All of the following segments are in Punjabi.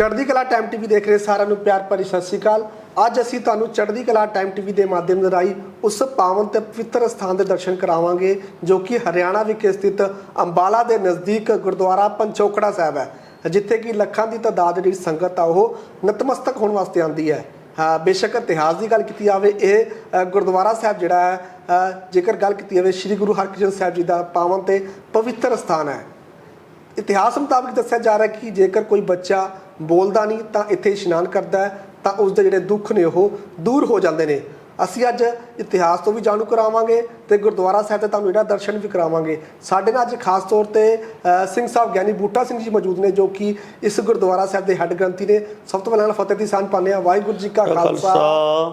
ਚੜ੍ਹਦੀ ਕਲਾ ਟਾਈਮ ਟੀਵੀ ਦੇਖ ਰਹੇ ਸਾਰਿਆਂ ਨੂੰ ਪਿਆਰ ਭਰੀ ਸਤਿ ਸ਼੍ਰੀ ਅਕਾਲ। ਅੱਜ ਅਸੀਂ ਤੁਹਾਨੂੰ ਚੜ੍ਹਦੀ ਕਲਾ ਟਾਈਮ ਟੀਵੀ ਦੇ ਮਾਧਿਅਮ ਰਾਹੀਂ ਉਸ ਪਾਵਨ ਤੇ ਪਵਿੱਤਰ ਸਥਾਨ ਦੇ ਦਰਸ਼ਨ ਕਰਾਵਾਂਗੇ, ਜੋ ਕਿ ਹਰਿਆਣਾ ਵਿਖੇ ਸਥਿਤ ਅੰਬਾਲਾ ਦੇ ਨਜ਼ਦੀਕ ਗੁਰਦੁਆਰਾ ਪੰਚੋਕੜਾ ਸਾਹਿਬ ਹੈ, ਜਿੱਥੇ ਕਿ ਲੱਖਾਂ ਦੀ ਤਾਦਾਦ ਜਿਹੜੀ ਸੰਗਤ ਆ ਉਹ ਨਤਮਸਤਕ ਹੋਣ ਵਾਸਤੇ ਆਉਂਦੀ ਹੈ। ਬੇਸ਼ੱਕ ਇਤਿਹਾਸ ਦੀ ਗੱਲ ਕੀਤੀ ਜਾਵੇ, ਇਹ ਗੁਰਦੁਆਰਾ ਸਾਹਿਬ ਜਿਹੜਾ ਹੈ ਜੇਕਰ ਗੱਲ ਕੀਤੀ ਜਾਵੇ, ਸ੍ਰੀ ਗੁਰੂ ਹਰਕ੍ਰਿਸ਼ਨ ਸਾਹਿਬ ਜੀ ਦਾ ਪਾਵਨ ਤੇ ਪਵਿੱਤਰ ਸਥਾਨ ਹੈ। ਇਤਿਹਾਸ ਮੁਤਾਬਕ ਦੱਸਿਆ ਜਾ ਰਿਹਾ ਕਿ ਜੇਕਰ ਕੋਈ ਬੱਚਾ ਬੋਲਦਾ ਨਹੀਂ ਤਾਂ ਇੱਥੇ ਇਸ਼ਨਾਨ ਕਰਦਾ ਹੈ ਤਾਂ ਉਸ ਦੇ ਜਿਹੜੇ ਦੁੱਖ ਨੇ ਉਹ ਦੂਰ ਹੋ ਜਾਂਦੇ ਨੇ। ਅਸੀਂ ਅੱਜ ਇਤਿਹਾਸ ਤੋਂ ਵੀ ਜਾਣੂ ਕਰਾਵਾਂਗੇ ਤੇ ਗੁਰਦੁਆਰਾ ਸਾਹਿਬ ਤੇ ਤੁਹਾਨੂੰ ਜਿਹੜਾ ਦਰਸ਼ਨ ਵੀ ਕਰਾਵਾਂਗੇ। ਸਾਡੇ ਨਾਲ ਅੱਜ ਖਾਸ ਤੌਰ ਤੇ ਸਿੰਘ ਸਾਹਿਬ ਗਿਆਨੀ ਬੂਟਾ ਸਿੰਘ ਜੀ ਮੌਜੂਦ ਨੇ ਜੋ ਕਿ ਇਸ ਗੁਰਦੁਆਰਾ ਸਾਹਿਬ ਦੇ ਹੈੱਡ ਗ੍ਰੰਥੀ ਨੇ। ਸਭ ਤੋਂ ਪਹਿਲਾਂ ਫਤਿਹ ਦੀ ਸਾਂਝ ਪਾਉਂਦੇ ਆ ਵਾਹਿਗੁਰੂ ਜੀ ਕਾ ਖਾਲਸਾ।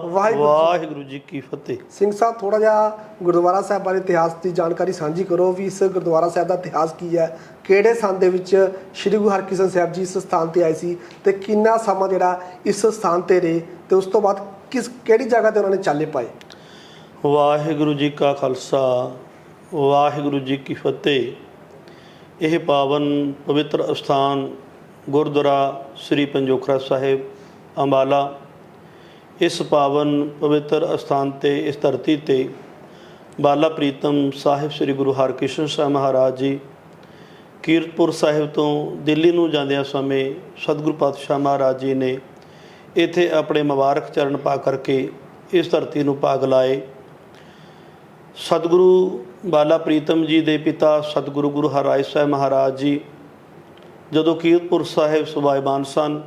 ਵਾਹਿਗੁਰੂ ਜੀ ਵਾਹਿਗੁਰੂ ਜੀ ਕੀ ਫਤਿਹ। ਸਿੰਘ ਸਾਹਿਬ ਥੋੜਾ ਜਿਹਾ ਗੁਰਦੁਆਰਾ ਸਾਹਿਬ ਬਾਰੇ ਇਤਿਹਾਸ ਦੀ ਜਾਣਕਾਰੀ ਸਾਂਝੀ ਕਰੋ ਵੀ ਇਸ ਗੁਰਦੁਆਰਾ ਸਾਹਿਬ ਦਾ ਇਤਿਹਾਸ ਕੀ ਹੈ? ਕਿਹੜੇ ਸੰਨ ਦੇ ਵਿੱਚ ਸ੍ਰੀ ਗੁਰੂ ਹਰਕ੍ਰਿਸ਼ਨ ਸਾਹਿਬ ਜੀ ਇਸ ਸਥਾਨ ਤੇ ਆਏ ਸੀ? ਤੇ ਕਿੰਨਾ ਸਮਾਂ ਜਿਹੜਾ ਇਸ ਸਥਾਨ ਤੇ ਰਹੇ? ਤੇ ਉਸ ਤੋਂ ਬਾਅਦ ਕਿਸ, ਕਿਹੜੀ ਜਗ੍ਹਾ ਤੇ ਉਹਨਾਂ ਨੇ ਚਾਲੇ ਪਾਏ? ਵਾਹਿਗੁਰੂ ਜੀ ਕਾ ਖਾਲਸਾ, ਵਾਹਿਗੁਰੂ ਜੀ ਕੀ ਫਤਿਹ। ਇਹ ਪਾਵਨ ਪਵਿੱਤਰ ਅਸਥਾਨ ਗੁਰਦੁਆਰਾ ਸ੍ਰੀ ਪੰਜੋਖਰਾ ਸਾਹਿਬ, ਅੰਬਾਲਾ। ਇਸ ਪਾਵਨ ਪਵਿੱਤਰ ਅਸਥਾਨ ਤੇ, ਇਸ ਧਰਤੀ ਤੇ ਬਾਲਾ ਪ੍ਰੀਤਮ ਸਾਹਿਬ ਸ੍ਰੀ ਗੁਰੂ ਹਰਕ੍ਰਿਸ਼ਨ ਸਾਹਿਬ ਮਹਾਰਾਜ ਜੀ, ਕੀਰਤਪੁਰ ਸਾਹਿਬ ਤੋਂ ਦਿੱਲੀ ਨੂੰ ਜਾਂਦਿਆਂ ਸਮੇਂ ਸਤਿਗੁਰੂ ਪਾਤਸ਼ਾਹ ਮਹਾਰਾਜ ਜੀ ਨੇ ਇੱਥੇ ਆਪਣੇ ਮੁਬਾਰਕ ਚਰਨ ਪਾ ਕਰਕੇ ਇਸ ਧਰਤੀ ਨੂੰ ਪਾਗ ਲਾਏ। ਸਤਿਗੁਰੂ ਬਾਲਾ ਪ੍ਰੀਤਮ ਜੀ ਦੇ ਪਿਤਾ ਸਤਿਗੁਰੂ ਗੁਰੂ ਹਰਿਰਾਏ ਸਾਹਿਬ ਮਹਾਰਾਜ ਜੀ, ਜਦੋਂ ਕੀਰਤਪੁਰ ਸਾਹਿਬ ਸੁਭਾਇਮਾਨ ਸਨ,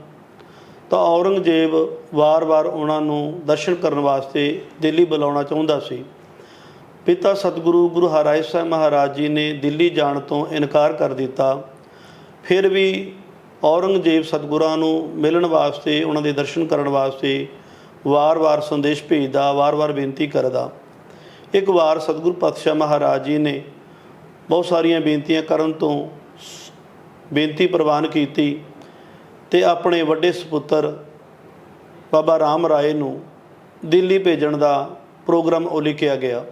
ਤਾਂ ਔਰੰਗਜ਼ੇਬ ਵਾਰ-ਵਾਰ ਉਹਨਾਂ ਨੂੰ ਦਰਸ਼ਨ ਕਰਨ ਵਾਸਤੇ ਦਿੱਲੀ ਬੁਲਾਉਣਾ ਚਾਹੁੰਦਾ ਸੀ। ਪਿਤਾ ਸਤਿਗੁਰੂ ਗੁਰੂ ਹਰਿਰਾਏ ਸਾਹਿਬ ਮਹਾਰਾਜ ਜੀ ਨੇ ਦਿੱਲੀ ਜਾਣ ਤੋਂ ਇਨਕਾਰ ਕਰ ਦਿੱਤਾ। ਫਿਰ ਵੀ ਔਰੰਗਜ਼ੇਬ ਸਤਿਗੁਰਾਂ ਨੂੰ ਮਿਲਣ ਵਾਸਤੇ, ਉਹਨਾਂ ਦੇ ਦਰਸ਼ਨ ਕਰਨ ਵਾਸਤੇ ਵਾਰ-ਵਾਰ ਸੰਦੇਸ਼ ਭੇਜਦਾ, ਵਾਰ-ਵਾਰ ਬੇਨਤੀ ਕਰਦਾ। ਇੱਕ ਵਾਰ ਸਤਿਗੁਰੂ ਪਾਤਸ਼ਾਹ ਮਹਾਰਾਜ ਜੀ ਨੇ ਬਹੁਤ ਸਾਰੀਆਂ ਬੇਨਤੀਆਂ ਕਰਨ ਤੋਂ ਸ- ਬੇਨਤੀ ਪ੍ਰਵਾਨ ਕੀਤੀ ਤੇ ਆਪਣੇ ਵੱਡੇ ਸੁਪੁੱਤਰ ਬਾਬਾ ਰਾਮ ਰਾਏ ਨੂੰ ਦਿੱਲੀ ਭੇਜਣ ਦਾ ਪ੍ਰੋਗਰਾਮ ਉਲੀਕਿਆ ਗਿਆ।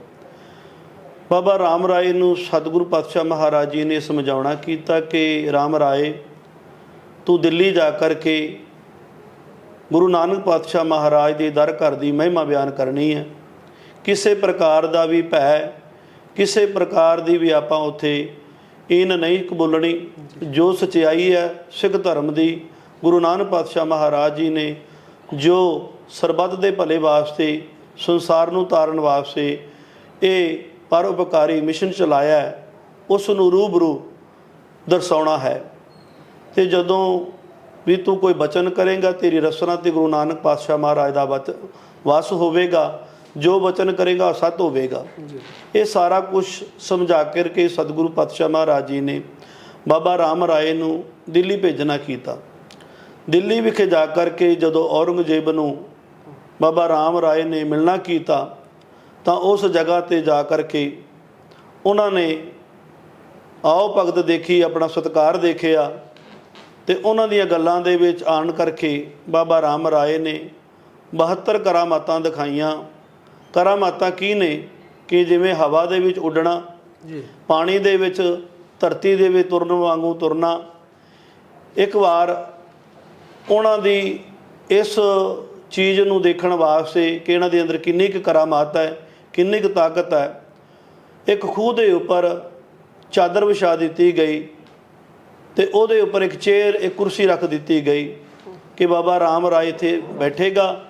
ਬਾਬਾ ਰਾਮ ਰਾਏ ਨੂੰ ਸਤਿਗੁਰੂ ਪਾਤਸ਼ਾਹ ਮਹਾਰਾਜ ਜੀ ਨੇ ਸਮਝਾਉਣਾ ਕੀਤਾ ਕਿ ਰਾਮ ਰਾਏ ਤੂੰ ਦਿੱਲੀ ਜਾ ਕਰਕੇ ਗੁਰੂ ਨਾਨਕ ਪਾਤਸ਼ਾਹ ਮਹਾਰਾਜ ਦੇ ਦਰ ਘਰ ਦੀ ਮਹਿਮਾ ਬਿਆਨ ਕਰਨੀ ਹੈ। ਕਿਸੇ ਪ੍ਰਕਾਰ ਦਾ ਵੀ ਭੈ, ਕਿਸੇ ਪ੍ਰਕਾਰ ਦੀ ਵੀ ਆਪਾਂ ਉੱਥੇ ਇਨ ਨਹੀਂ ਕਬੂਲਣੀ। ਜੋ ਸਚਾਈ ਹੈ, ਸਿੱਖ ਧਰਮ ਦੀ, ਗੁਰੂ ਨਾਨਕ ਪਾਤਸ਼ਾਹ ਮਹਾਰਾਜ ਜੀ ਨੇ ਜੋ ਸਰਬੱਤ ਦੇ ਭਲੇ ਵਾਸਤੇ, ਸੰਸਾਰ ਨੂੰ ਤਾਰਨ ਵਾਸਤੇ ਇਹ ਪਰਉਪਕਾਰੀ ਮਿਸ਼ਨ ਚਲਾਇਆ ਉਸ ਨੂੰ ਰੂਬਰੂ ਦਰਸਾਉਣਾ ਹੈ। ਤੇ ਜਦੋਂ ਵੀ ਤੂੰ ਕੋਈ ਬਚਨ ਕਰੇਗਾ ਤੇਰੀ ਰਸਨਾ ਤੇ ਗੁਰੂ ਨਾਨਕ ਪਾਤਸ਼ਾਹ ਮਹਾਰਾਜ ਦਾ ਵਤ ਵਾਸ ਹੋਵੇਗਾ ਜੋ ਬਚਨ ਕਰੇਗਾ ਸਤ ਹੋਵੇਗਾ। ਇਹ ਸਾਰਾ ਕੁਝ ਸਮਝਾ ਕਰਕੇ ਸਤਿਗੁਰੂ ਪਾਤਸ਼ਾਹ ਮਹਾਰਾਜ ਜੀ ਨੇ ਬਾਬਾ ਰਾਮ ਰਾਏ ਨੂੰ ਦਿੱਲੀ ਭੇਜਣਾ ਕੀਤਾ। ਦਿੱਲੀ ਵਿਖੇ ਜਾ ਕਰਕੇ ਜਦੋਂ ਔਰੰਗਜ਼ੇਬ ਨੂੰ ਬਾਬਾ ਰਾਮ ਰਾਏ ਨੇ ਮਿਲਣਾ ਕੀਤਾ ਤਾਂ ਉਸ ਜਗ੍ਹਾ ਤੇ ਜਾ ਕਰਕੇ ਉਹਨਾਂ ਨੇ ਆਓ ਭਗਤ ਦੇਖੀ ਆਪਣਾ ਸਤਕਾਰ ਦੇਖਿਆ। ਤੇ ਉਹਨਾਂ ਦੀਆਂ ਗੱਲਾਂ ਦੇ ਵਿੱਚ ਆਣ ਕਰਕੇ ਬਾਬਾ ਰਾਮ ਰਾਏ ਨੇ 72 ਕਰਾਮਾਤਾਂ ਦਿਖਾਈਆਂ। ਕਰਾਮਾਤਾਂ ਕੀ ਨੇ? ਕਿ ਜਿਵੇਂ ਹਵਾ ਦੇ ਵਿੱਚ ਉੱਡਣਾ ਜੀ। ਪਾਣੀ ਦੇ ਵਿੱਚ ਧਰਤੀ ਦੇ ਵਿੱਚ ਤੁਰਨ ਵਾਂਗੂ ਤੁਰਨਾ। ਇੱਕ ਵਾਰ ਉਹਨਾਂ ਦੀ ਇਸ ਚੀਜ਼ ਨੂੰ ਦੇਖਣ ਵਾਸਤੇ ਕਿ ਇਹਨਾਂ ਦੇ ਅੰਦਰ ਕਿੰਨੀ ਕੁ ਕਰਾਮਾਤ ਹੈ ਕਿੰਨੀ ਕੁ ਤਾਕਤ ਹੈ ਇੱਕ ਖੂਹ ਦੇ ਉੱਪਰ ਚਾਦਰ ਵਿਛਾ ਦਿੱਤੀ ਗਈ। ਤੇ ਉਹਦੇ ਉੱਪਰ ਇੱਕ ਚੇਅਰ ਇੱਕ ਕੁਰਸੀ ਰੱਖ ਦਿੱਤੀ ਗਈ ਕਿ ਬਾਬਾ ਰਾਮ ਰਾਏ ਇੱਥੇ ਬੈਠੇਗਾ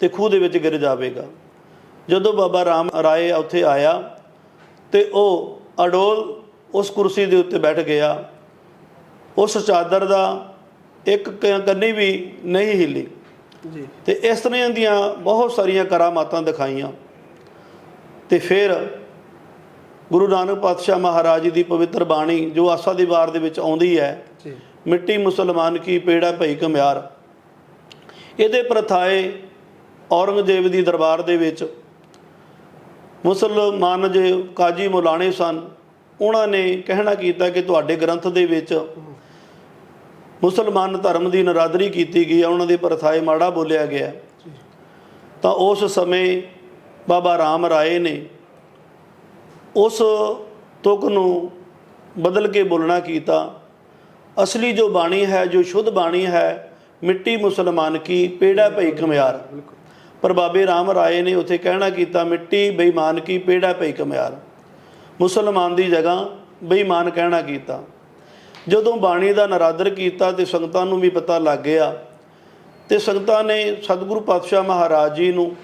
ਤੇ ਖੂਹ ਦੇ ਵਿੱਚ ਗਿਰ ਜਾਵੇਗਾ। ਜਦੋਂ ਬਾਬਾ ਰਾਮ ਰਾਏ ਉੱਥੇ ਆਇਆ ਤੇ ਉਹ ਅਡੋਲ ਉਸ ਕੁਰਸੀ ਦੇ ਉੱਤੇ ਬੈਠ ਗਿਆ। ਉਸ ਚਾਦਰ ਦਾ ਇੱਕ ਕੰਨੀ ਵੀ ਨਹੀਂ ਹਿੱਲੀ। ਜੀ। ਤੇ ਇਸ ਤਰ੍ਹਾਂ ਦੀਆਂ ਬਹੁਤ ਸਾਰੀਆਂ ਕਰਾਮਾਤਾਂ ਦਿਖਾਈਆਂ। ਤੇ ਫਿਰ ਗੁਰੂ ਨਾਨਕ ਪਾਤਸ਼ਾਹ ਮਹਾਰਾਜ ਜੀ ਦੀ ਪਵਿੱਤਰ ਬਾਣੀ ਜੋ ਆਸਾ ਦੀ ਵਾਰ ਦੇ ਵਿੱਚ ਆਉਂਦੀ ਹੈ ਜੀ। ਮਿੱਟੀ ਮੁਸਲਮਾਨ ਕੀ ਪੇੜਾ ਭਈ ਕਮਿਆਰ ਇਹਦੇ ਪ੍ਰਥਾਏ ਔਰੰਗਜ਼ੇਬ ਦੀ ਦਰਬਾਰ ਦੇ ਵਿੱਚ ਮੁਸਲਮਾਨ ਜੇ ਕਾਜੀ ਮੁਲਾਣੇ ਸਨ ਉਹਨਾਂ ਨੇ ਕਹਿਣਾ ਕੀਤਾ ਕਿ ਤੁਹਾਡੇ ਗ੍ਰੰਥ ਦੇ ਵਿੱਚ ਮੁਸਲਮਾਨ ਧਰਮ ਦੀ ਨਰਾਦਰੀ ਕੀਤੀ ਗਈ ਹੈ ਉਹਨਾਂ ਦੇ ਪ੍ਰਥਾਏ ਮਾੜਾ ਬੋਲਿਆ ਗਿਆ ਤਾਂ ਉਸ ਸਮੇਂ ਬਾਬਾ ਰਾਮ ਰਾਏ ਨੇ ਉਸ ਤੁਕ ਨੂੰ ਬਦਲ ਕੇ ਬੋਲਣਾ ਕੀਤਾ। ਅਸਲੀ ਜੋ ਬਾਣੀ ਹੈ, ਜੋ ਸ਼ੁੱਧ ਬਾਣੀ ਹੈ, ਮਿੱਟੀ ਮੁਸਲਮਾਨ ਕੀ, ਪੇੜਾ ਭਈ ਕਮਿਆਰ ਪਰ ਬਾਬੇ ਰਾਮ ਰਾਏ ਨੇ ਉੱਥੇ ਕਹਿਣਾ ਕੀਤਾ, ਮਿੱਟੀ ਬੇਈਮਾਨ ਕੀ, ਪੇੜਾ ਭਈ ਕਮਿਆਰ ਮੁਸਲਮਾਨ ਦੀ ਜਗ੍ਹਾ ਬੇਈਮਾਨ ਕਹਿਣਾ ਕੀਤਾ। ਜਦੋਂ ਬਾਣੀ ਦਾ ਨਰਾਦਰ ਕੀਤਾ ਤੇ ਸੰਗਤਾਂ ਨੂੰ ਵੀ ਪਤਾ ਲੱਗ ਗਿਆ, ਤੇ ਸੰਗਤਾਂ ਨੇ ਸਤਿਗੁਰੂ ਪਾਤਸ਼ਾਹ ਮਹਾਰਾਜ ਜੀ ਨੂੰ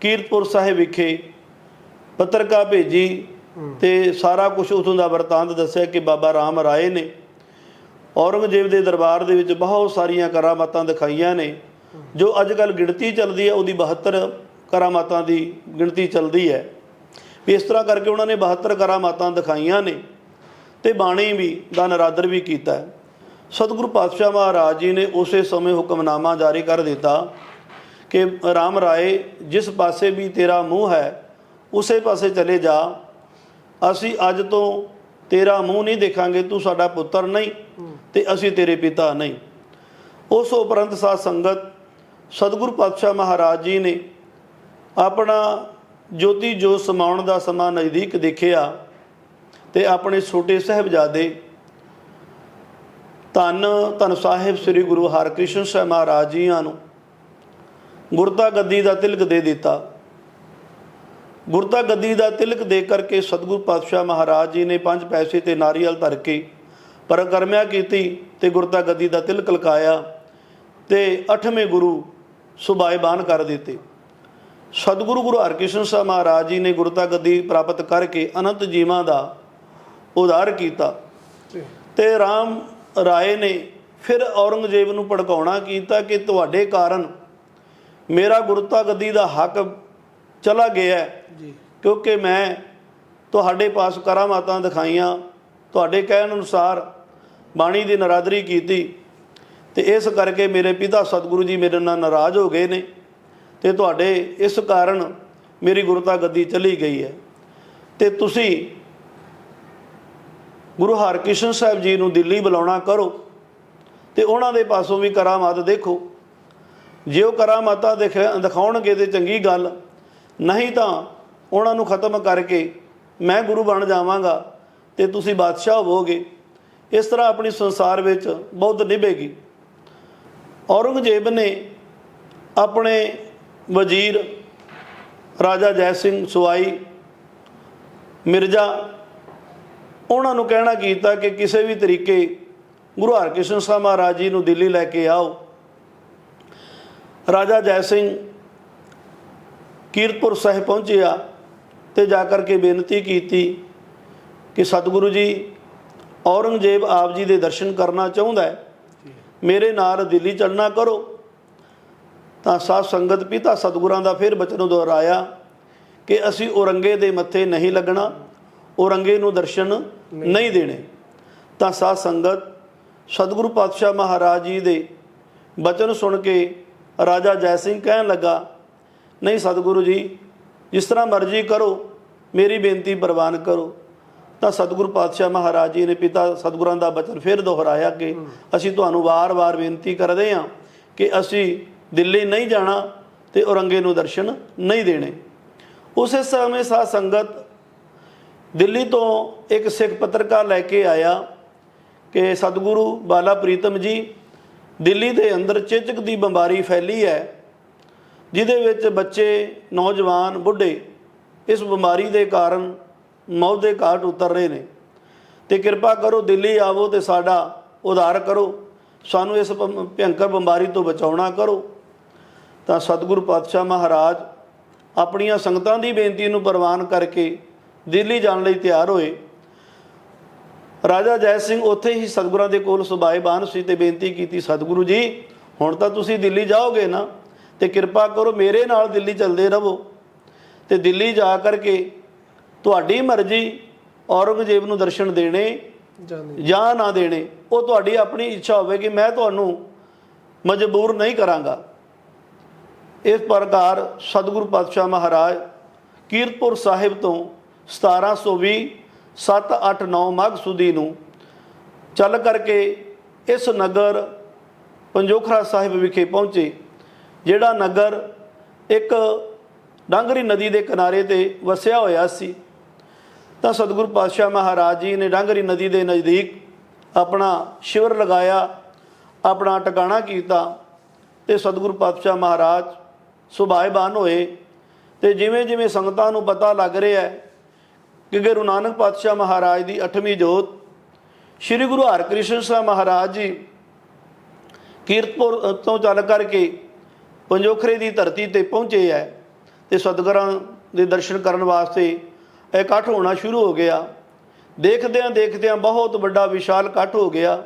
ਕੀਰਤਪੁਰ ਸਾਹਿਬ ਵਿਖੇ ਪੱਤਰਕਾ ਭੇਜੀ ਤੇ ਸਾਰਾ ਕੁਝ ਉਥੋਂ ਦਾ ਵਰਤਾਂਤ ਦੱਸਿਆ ਕਿ ਬਾਬਾ ਰਾਮ ਰਾਏ ਨੇ। ਔਰੰਗਜ਼ੇਬ ਦੇ ਦਰਬਾਰ ਦੇ ਵਿੱਚ ਬਹੁਤ ਸਾਰੀਆਂ ਕਰਾਮਾਤਾਂ ਦਿਖਾਈਆਂ ਨੇ ਜੋ ਅੱਜ ਕੱਲ ਗਿਣਤੀ ਚੱਲਦੀ ਹੈ ਉਹਦੀ 72 ਕਰਾਮਾਤਾਂ ਦੀ ਗਿਣਤੀ ਚੱਲਦੀ ਹੈ। ਵੀ ਇਸ ਤਰ੍ਹਾਂ ਕਰਕੇ ਉਹਨਾਂ ਨੇ 72 ਕਰਾਮਾਤਾਂ ਦਿਖਾਈਆਂ ਨੇ ਤੇ ਬਾਣੀ ਵੀ ਦਾ ਨਰਾਦਰ ਵੀ ਕੀਤਾ ਸਤਿਗੁਰੂ ਪਾਤਸ਼ਾਹ ਮਹਾਰਾਜ ਜੀ ਨੇ ਉਸੇ ਸਮੇਂ ਹੁਕਮਨਾਮਾ ਜਾਰੀ ਕਰ ਦਿੱਤਾ ਕਿ ਰਾਮ ਰਾਏ ਜਿਸ ਪਾਸੇ ਵੀ ਤੇਰਾ ਮੂੰਹ ਹੈ ਉਸੇ ਪਾਸੇ ਚਲੇ ਜਾ। ਅਸੀਂ ਅੱਜ ਤੋਂ ਤੇਰਾ ਮੂੰਹ ਨਹੀਂ ਦੇਖਾਂਗੇ, ਤੂੰ ਸਾਡਾ ਪੁੱਤਰ ਨਹੀਂ ਤੇ ਅਸੀਂ ਤੇਰੇ ਪਿਤਾ ਨਹੀਂ। ਉਸ ਉਪਰੰਤ ਸਾਧ ਸੰਗਤ, ਸਤਿਗੁਰੂ ਪਾਤਸ਼ਾਹ ਮਹਾਰਾਜ ਜੀ ਨੇ ਆਪਣਾ ਜੋਤੀ ਜੋ ਸਮਾਉਣ ਦਾ ਸਮਾਂ ਨਜ਼ਦੀਕ ਦੇਖਿਆ ਤੇ ਆਪਣੇ ਛੋਟੇ ਸਹਿਬਜ਼ਾਦੇ ਧੰਨ ਧੰਨ ਸਾਹਿਬ ਸ੍ਰੀ ਗੁਰੂ ਹਰਕ੍ਰਿਸ਼ਨ ਸਾਹਿਬ ਮਹਾਰਾਜ ਜੀਆਂ ਨੂੰ ਗੁਰਤਾ ਗੱਦੀ ਦਾ ਤਿਲਕ ਦੇ ਦਿੱਤਾ। ਗੁਰਤਾ ਗੱਦੀ ਦਾ ਤਿਲਕ ਦੇ ਕਰਕੇ ਸਤਿਗੁਰੂ ਪਾਤਸ਼ਾਹ ਮਹਾਰਾਜ ਜੀ ਨੇ ਪੰਜ ਪੈਸੇ ਤੇ ਨਾਰੀਅਲ ਧਰ ਕੇ ਪਰਕਰਮਿਆ ਕੀਤੀ ਤੇ ਗੁਰਤਾ ਗੱਦੀ ਦਾ ਤਿਲਕ ਲਕਾਇਆ ਤੇ ਅਠਵੇਂ ਗੁਰੂ ਸੁਭਾਏਬਾਨ ਕਰ ਦਿੱਤੇ। ਸਤਿਗੁਰੂ ਗੁਰੂ ਹਰਕ੍ਰਿਸ਼ਨ ਸਾਹਿਬ ਮਹਾਰਾਜ ਜੀ ਨੇ ਗੁਰਤਾ ਗੱਦੀ ਪ੍ਰਾਪਤ ਕਰਕੇ ਅਨੰਤ ਜੀਵਾਂ ਦਾ ਉਦਾਰ ਕੀਤਾ ਤੇ ਰਾਮ ਰਾਏ ਨੇ ਫਿਰ ਔਰੰਗਜ਼ੇਬ ਨੂੰ ਭੜਕਾਉਣਾ ਕੀਤਾ ਕਿ ਤੁਹਾਡੇ ਕਾਰਨ ਮੇਰਾ ਗੁਰਤਾ ਗੱਦੀ ਦਾ ਹੱਕ ਚਲਾ ਗਿਆ ਜੀ। ਕਿਉਂਕਿ ਮੈਂ ਤੁਹਾਡੇ ਪਾਸ ਕਰਾਮਾਤਾਂ ਦਿਖਾਈਆਂ ਤੁਹਾਡੇ ਕਹਿਣ ਅਨੁਸਾਰ ਬਾਣੀ ਦੀ ਨਰਾਦਰੀ ਕੀਤੀ ਤੇ ਇਸ ਕਰਕੇ ਮੇਰੇ ਪਿਤਾ ਸਤਿਗੁਰੂ ਜੀ ਮੇਰੇ ਨਾਲ ਨਾਰਾਜ਼ ਹੋ ਗਏ ਨੇ ਤੇ ਤੁਹਾਡੇ ਇਸ ਕਾਰਨ ਮੇਰੀ ਗੁਰਤਾ ਗੱਦੀ ਚਲੀ ਗਈ ਹੈ। ਤੇ ਤੁਸੀਂ ਗੁਰੂ ਹਰਕ੍ਰਿਸ਼ਨ ਸਾਹਿਬ ਜੀ ਨੂੰ ਦਿੱਲੀ ਬੁਲਾਉਣਾ ਕਰੋ ਤੇ ਉਹਨਾਂ ਦੇ ਪਾਸੋਂ ਵੀ ਕਰਾਮਾਤ ਦੇਖੋ। ਜੇ ਉਹ ਕਰਾਮਾਤਾਂ ਦਿਖਾ- ਦਿਖਾਉਣਗੇ ਤੇ ਚੰਗੀ ਗੱਲ ਨਹੀਂ ਤਾਂ ਉਹਨਾਂ ਨੂੰ ਖਤਮ ਕਰਕੇ ਮੈਂ ਗੁਰੂ ਬਣ ਜਾਵਾਂਗਾ ਤੇ ਤੁਸੀਂ ਬਾਦਸ਼ਾਹ ਹੋਵੋਗੇ। ਇਸ ਤਰ੍ਹਾਂ ਆਪਣੀ ਸੰਸਾਰ ਵਿੱਚ ਬਹੁਤ ਨਿਭੇਗੀ। ਔਰੰਗਜ਼ੇਬ ਨੇ ਆਪਣੇ ਵਜ਼ੀਰ ਰਾਜਾ ਜੈ ਸਿੰਘ, ਸਵਾਈ, ਮਿਰਜ਼ਾ ਉਹਨਾਂ ਨੂੰ ਕਹਿਣਾ ਕੀਤਾ ਕਿ ਕਿਸੇ ਵੀ ਤਰੀਕੇ ਗੁਰੂ ਹਰਕ੍ਰਿਸ਼ਨ ਸਾਹਿਬ ਮਹਾਰਾਜ ਜੀ ਨੂੰ ਦਿੱਲੀ ਲੈ ਕੇ ਆਓ। ਰਾਜਾ ਜੈ ਸਿੰਘ ਕੀਰਤਪੁਰ ਸਾਹਿਬ ਪਹੁੰਚਿਆ ਤੇ ਜਾ ਕਰਕੇ ਬੇਨਤੀ ਕੀਤੀ ਕਿ ਸਤਿਗੁਰੂ ਜੀ ਔਰੰਗਜ਼ੇਬ ਆਪ ਜੀ ਦੇ ਦਰਸ਼ਨ ਕਰਨਾ ਚਾਹੁੰਦਾ ਹੈ। ਮੇਰੇ ਨਾਲ ਦਿੱਲੀ ਚੱਲਣਾ ਕਰੋ। ਤਾਂ ਸਾਧ ਸੰਗਤ ਪਿਤਾ ਸਤਿਗੁਰਾਂ ਦਾ ਫਿਰ ਬਚਨ ਦੁਹਰਾਇਆ ਕਿ ਅਸੀਂ ਔਰੰਗੇ ਦੇ ਮੱਥੇ ਨਹੀਂ ਲੱਗਣਾ ਔਰੰਗੇ ਨੂੰ ਦਰਸ਼ਨ ਨਹੀਂ ਦੇਣੇ। ਤਾਂ ਸਾਧ ਸੰਗਤ ਸਤਿਗੁਰੂ ਪਾਤਸ਼ਾਹ ਮਹਾਰਾਜ ਜੀ ਦੇ ਬਚਨ ਸੁਣ ਕੇ ਰਾਜਾ ਜੈ ਸਿੰਘ ਕਹਿਣ ਲੱਗਾ ਨਹੀਂ ਸਤਿਗੁਰੂ ਜੀ ਜਿਸ ਤਰ੍ਹਾਂ ਮਰਜ਼ੀ ਕਰੋ ਮੇਰੀ ਬੇਨਤੀ ਪ੍ਰਵਾਨ ਕਰੋ। ਤਾਂ ਸਤਿਗੁਰੂ ਪਾਤਸ਼ਾਹ ਮਹਾਰਾਜ ਜੀ ਨੇ ਪਿਤਾ ਸਤਿਗੁਰਾਂ ਦਾ ਬਚਨ ਫਿਰ ਦੁਹਰਾਇਆ ਕਿ ਅਸੀਂ ਤੁਹਾਨੂੰ ਵਾਰ-ਵਾਰ ਬੇਨਤੀ ਕਰਦੇ ਹਾਂ ਕਿ ਅਸੀਂ ਦਿੱਲੀ ਨਹੀਂ ਜਾਣਾ ਤੇ ਔਰੰਗੇ ਨੂੰ ਦਰਸ਼ਨ ਨਹੀਂ ਦੇਣੇ। ਉਸੇ ਸਮੇਂ ਸਾਧ ਸੰਗਤ ਦਿੱਲੀ ਤੋਂ ਇੱਕ ਸਿੱਖ ਪੱਤਰਕਾਰ ਲੈ ਕੇ ਆਇਆ ਕਿ ਸਤਿਗੁਰੂ ਬਾਲਾ ਪ੍ਰੀਤਮ ਜੀ ਦਿੱਲੀ ਦੇ ਅੰਦਰ ਚੇਚਕ ਦੀ ਬਿਮਾਰੀ ਫੈਲੀ ਹੈ। ਜਿਹਦੇ ਵਿੱਚ ਬੱਚੇ, ਨੌਜਵਾਨ, ਬੁੱਢੇ ਇਸ ਬਿਮਾਰੀ ਦੇ ਕਾਰਨ ਮੌਤ ਦੇ ਘਾਟ ਉਤਰ ਰਹੇ ਨੇ। ਤੇ ਕਿਰਪਾ ਕਰੋ, ਦਿੱਲੀ ਆਵੋ ਤੇ ਸਾਡਾ ਉਧਾਰ ਕਰੋ। ਸਾਨੂੰ ਇਸ ਭੰ- ਭਿਅੰਕਰ ਬਿਮਾਰੀ ਤੋਂ ਬਚਾਉਣਾ ਕਰੋ। ਤਾਂ ਸਤਿਗੁਰੂ ਪਾਤਸ਼ਾਹ ਮਹਾਰਾਜ ਆਪਣੀਆਂ ਸੰਗਤਾਂ ਦੀ ਬੇਨਤੀ ਨੂੰ ਪ੍ਰਵਾਨ ਕਰਕੇ ਦਿੱਲੀ ਜਾਣ ਲਈ ਤਿਆਰ ਹੋਏ। ਰਾਜਾ ਜੈ ਸਿੰਘ ਉੱਥੇ ਹੀ ਸਤਿਗੁਰਾਂ ਦੇ ਕੋਲ ਸੁਭਾਏਬਾਨ ਸੀ ਤੇ ਬੇਨਤੀ ਕੀਤੀ, ਸਤਿਗੁਰੂ ਜੀ, ਹੁਣ ਤਾਂ ਤੁਸੀਂ ਦਿੱਲੀ ਜਾਓਗੇ ਨਾ? ਤੇ ਕਿਰਪਾ ਕਰੋ ਮੇਰੇ ਨਾਲ ਦਿੱਲੀ ਚੱਲਦੇ ਰਹੋ ਤੇ ਦਿੱਲੀ ਜਾ ਕਰਕੇ ਤੁਹਾਡੀ ਮਰਜ਼ੀ ਔਰੰਗਜ਼ੇਬ ਨੂੰ ਦਰਸ਼ਨ ਦੇਣੇ ਜਾਂ ਨਾ ਦੇਣੇ ਉਹ ਤੁਹਾਡੀ ਆਪਣੀ ਇੱਛਾ ਹੋਵੇਗੀ ਮੈਂ ਤੁਹਾਨੂੰ ਮਜਬੂਰ ਨਹੀਂ ਕਰਾਂਗਾ। ਇਸ ਪ੍ਰਕਾਰ ਸਤਿਗੁਰੂ ਪਾਤਸ਼ਾਹ ਮਹਾਰਾਜ ਕੀਰਤਪੁਰ ਸਾਹਿਬ ਤੋਂ 1720 7 8 9 ਮਘ ਸੁਦੀ ਨੂੰ ਚੱਲ ਕਰਕੇ ਇਸ ਨਗਰ ਪੰਜੋਖਰਾ ਸਾਹਿਬ ਵਿਖੇ ਪਹੁੰਚੇ। ਜਿਹੜਾ ਨਗਰ ਇੱਕ ਡਾਂਗਰੀ ਨਦੀ ਦੇ ਕਿਨਾਰੇ ਤੇ ਵਸਿਆ ਹੋਇਆ ਸੀ, ਤਾਂ ਸਤਿਗੁਰੂ ਪਾਤਸ਼ਾਹ ਮਹਾਰਾਜ ਜੀ ਨੇ ਡਾਂਗਰੀ ਨਦੀ ਦੇ ਨਜ਼ਦੀਕ ਆਪਣਾ ਸ਼ਿਵਰ ਲਗਾਇਆ, ਆਪਣਾ ਟਿਕਾਣਾ ਕੀਤਾ ਤੇ ਸਤਿਗੁਰੂ ਪਾਤਸ਼ਾਹ ਮਹਾਰਾਜ ਸੁਭਾਏਬਾਨ ਹੋਏ ਤੇ ਜਿਵੇਂ ਜਿਵੇਂ ਸੰਗਤਾਂ ਨੂੰ ਪਤਾ ਲੱਗ ਰਿਹਾ ਹੈ ਕਿ ਗੁਰੂ ਨਾਨਕ ਪਾਤਸ਼ਾਹ ਮਹਾਰਾਜ ਦੀ 8ਵੀਂ ਜੋਤ, ਸ੍ਰੀ ਗੁਰੂ ਹਰਕ੍ਰਿਸ਼ਨ ਸਾਹਿਬ ਮਹਾਰਾਜ ਜੀ ਕੀਰਤਪੁਰ ਤੋਂ ਚੱਲ ਕਰਕੇ ਪੰਜੋਖਰੇ ਦੀ ਧਰਤੀ ਤੇ ਪਹੁੰਚੇ ਹੈ ਤੇ ਸਤਿਗੁਰਾਂ ਦੇ ਦਰਸ਼ਨ ਕਰਨ ਵਾਸਤੇ ਇਕੱਠ ਹੋਣਾ ਸ਼ੁਰੂ ਹੋ ਗਿਆ। ਦੇਖਦਿਆਂ ਦੇਖਦਿਆਂ ਬਹੁਤ ਵੱਡਾ ਵਿਸ਼ਾਲ ਇਕੱਠ ਹੋ ਗਿਆ।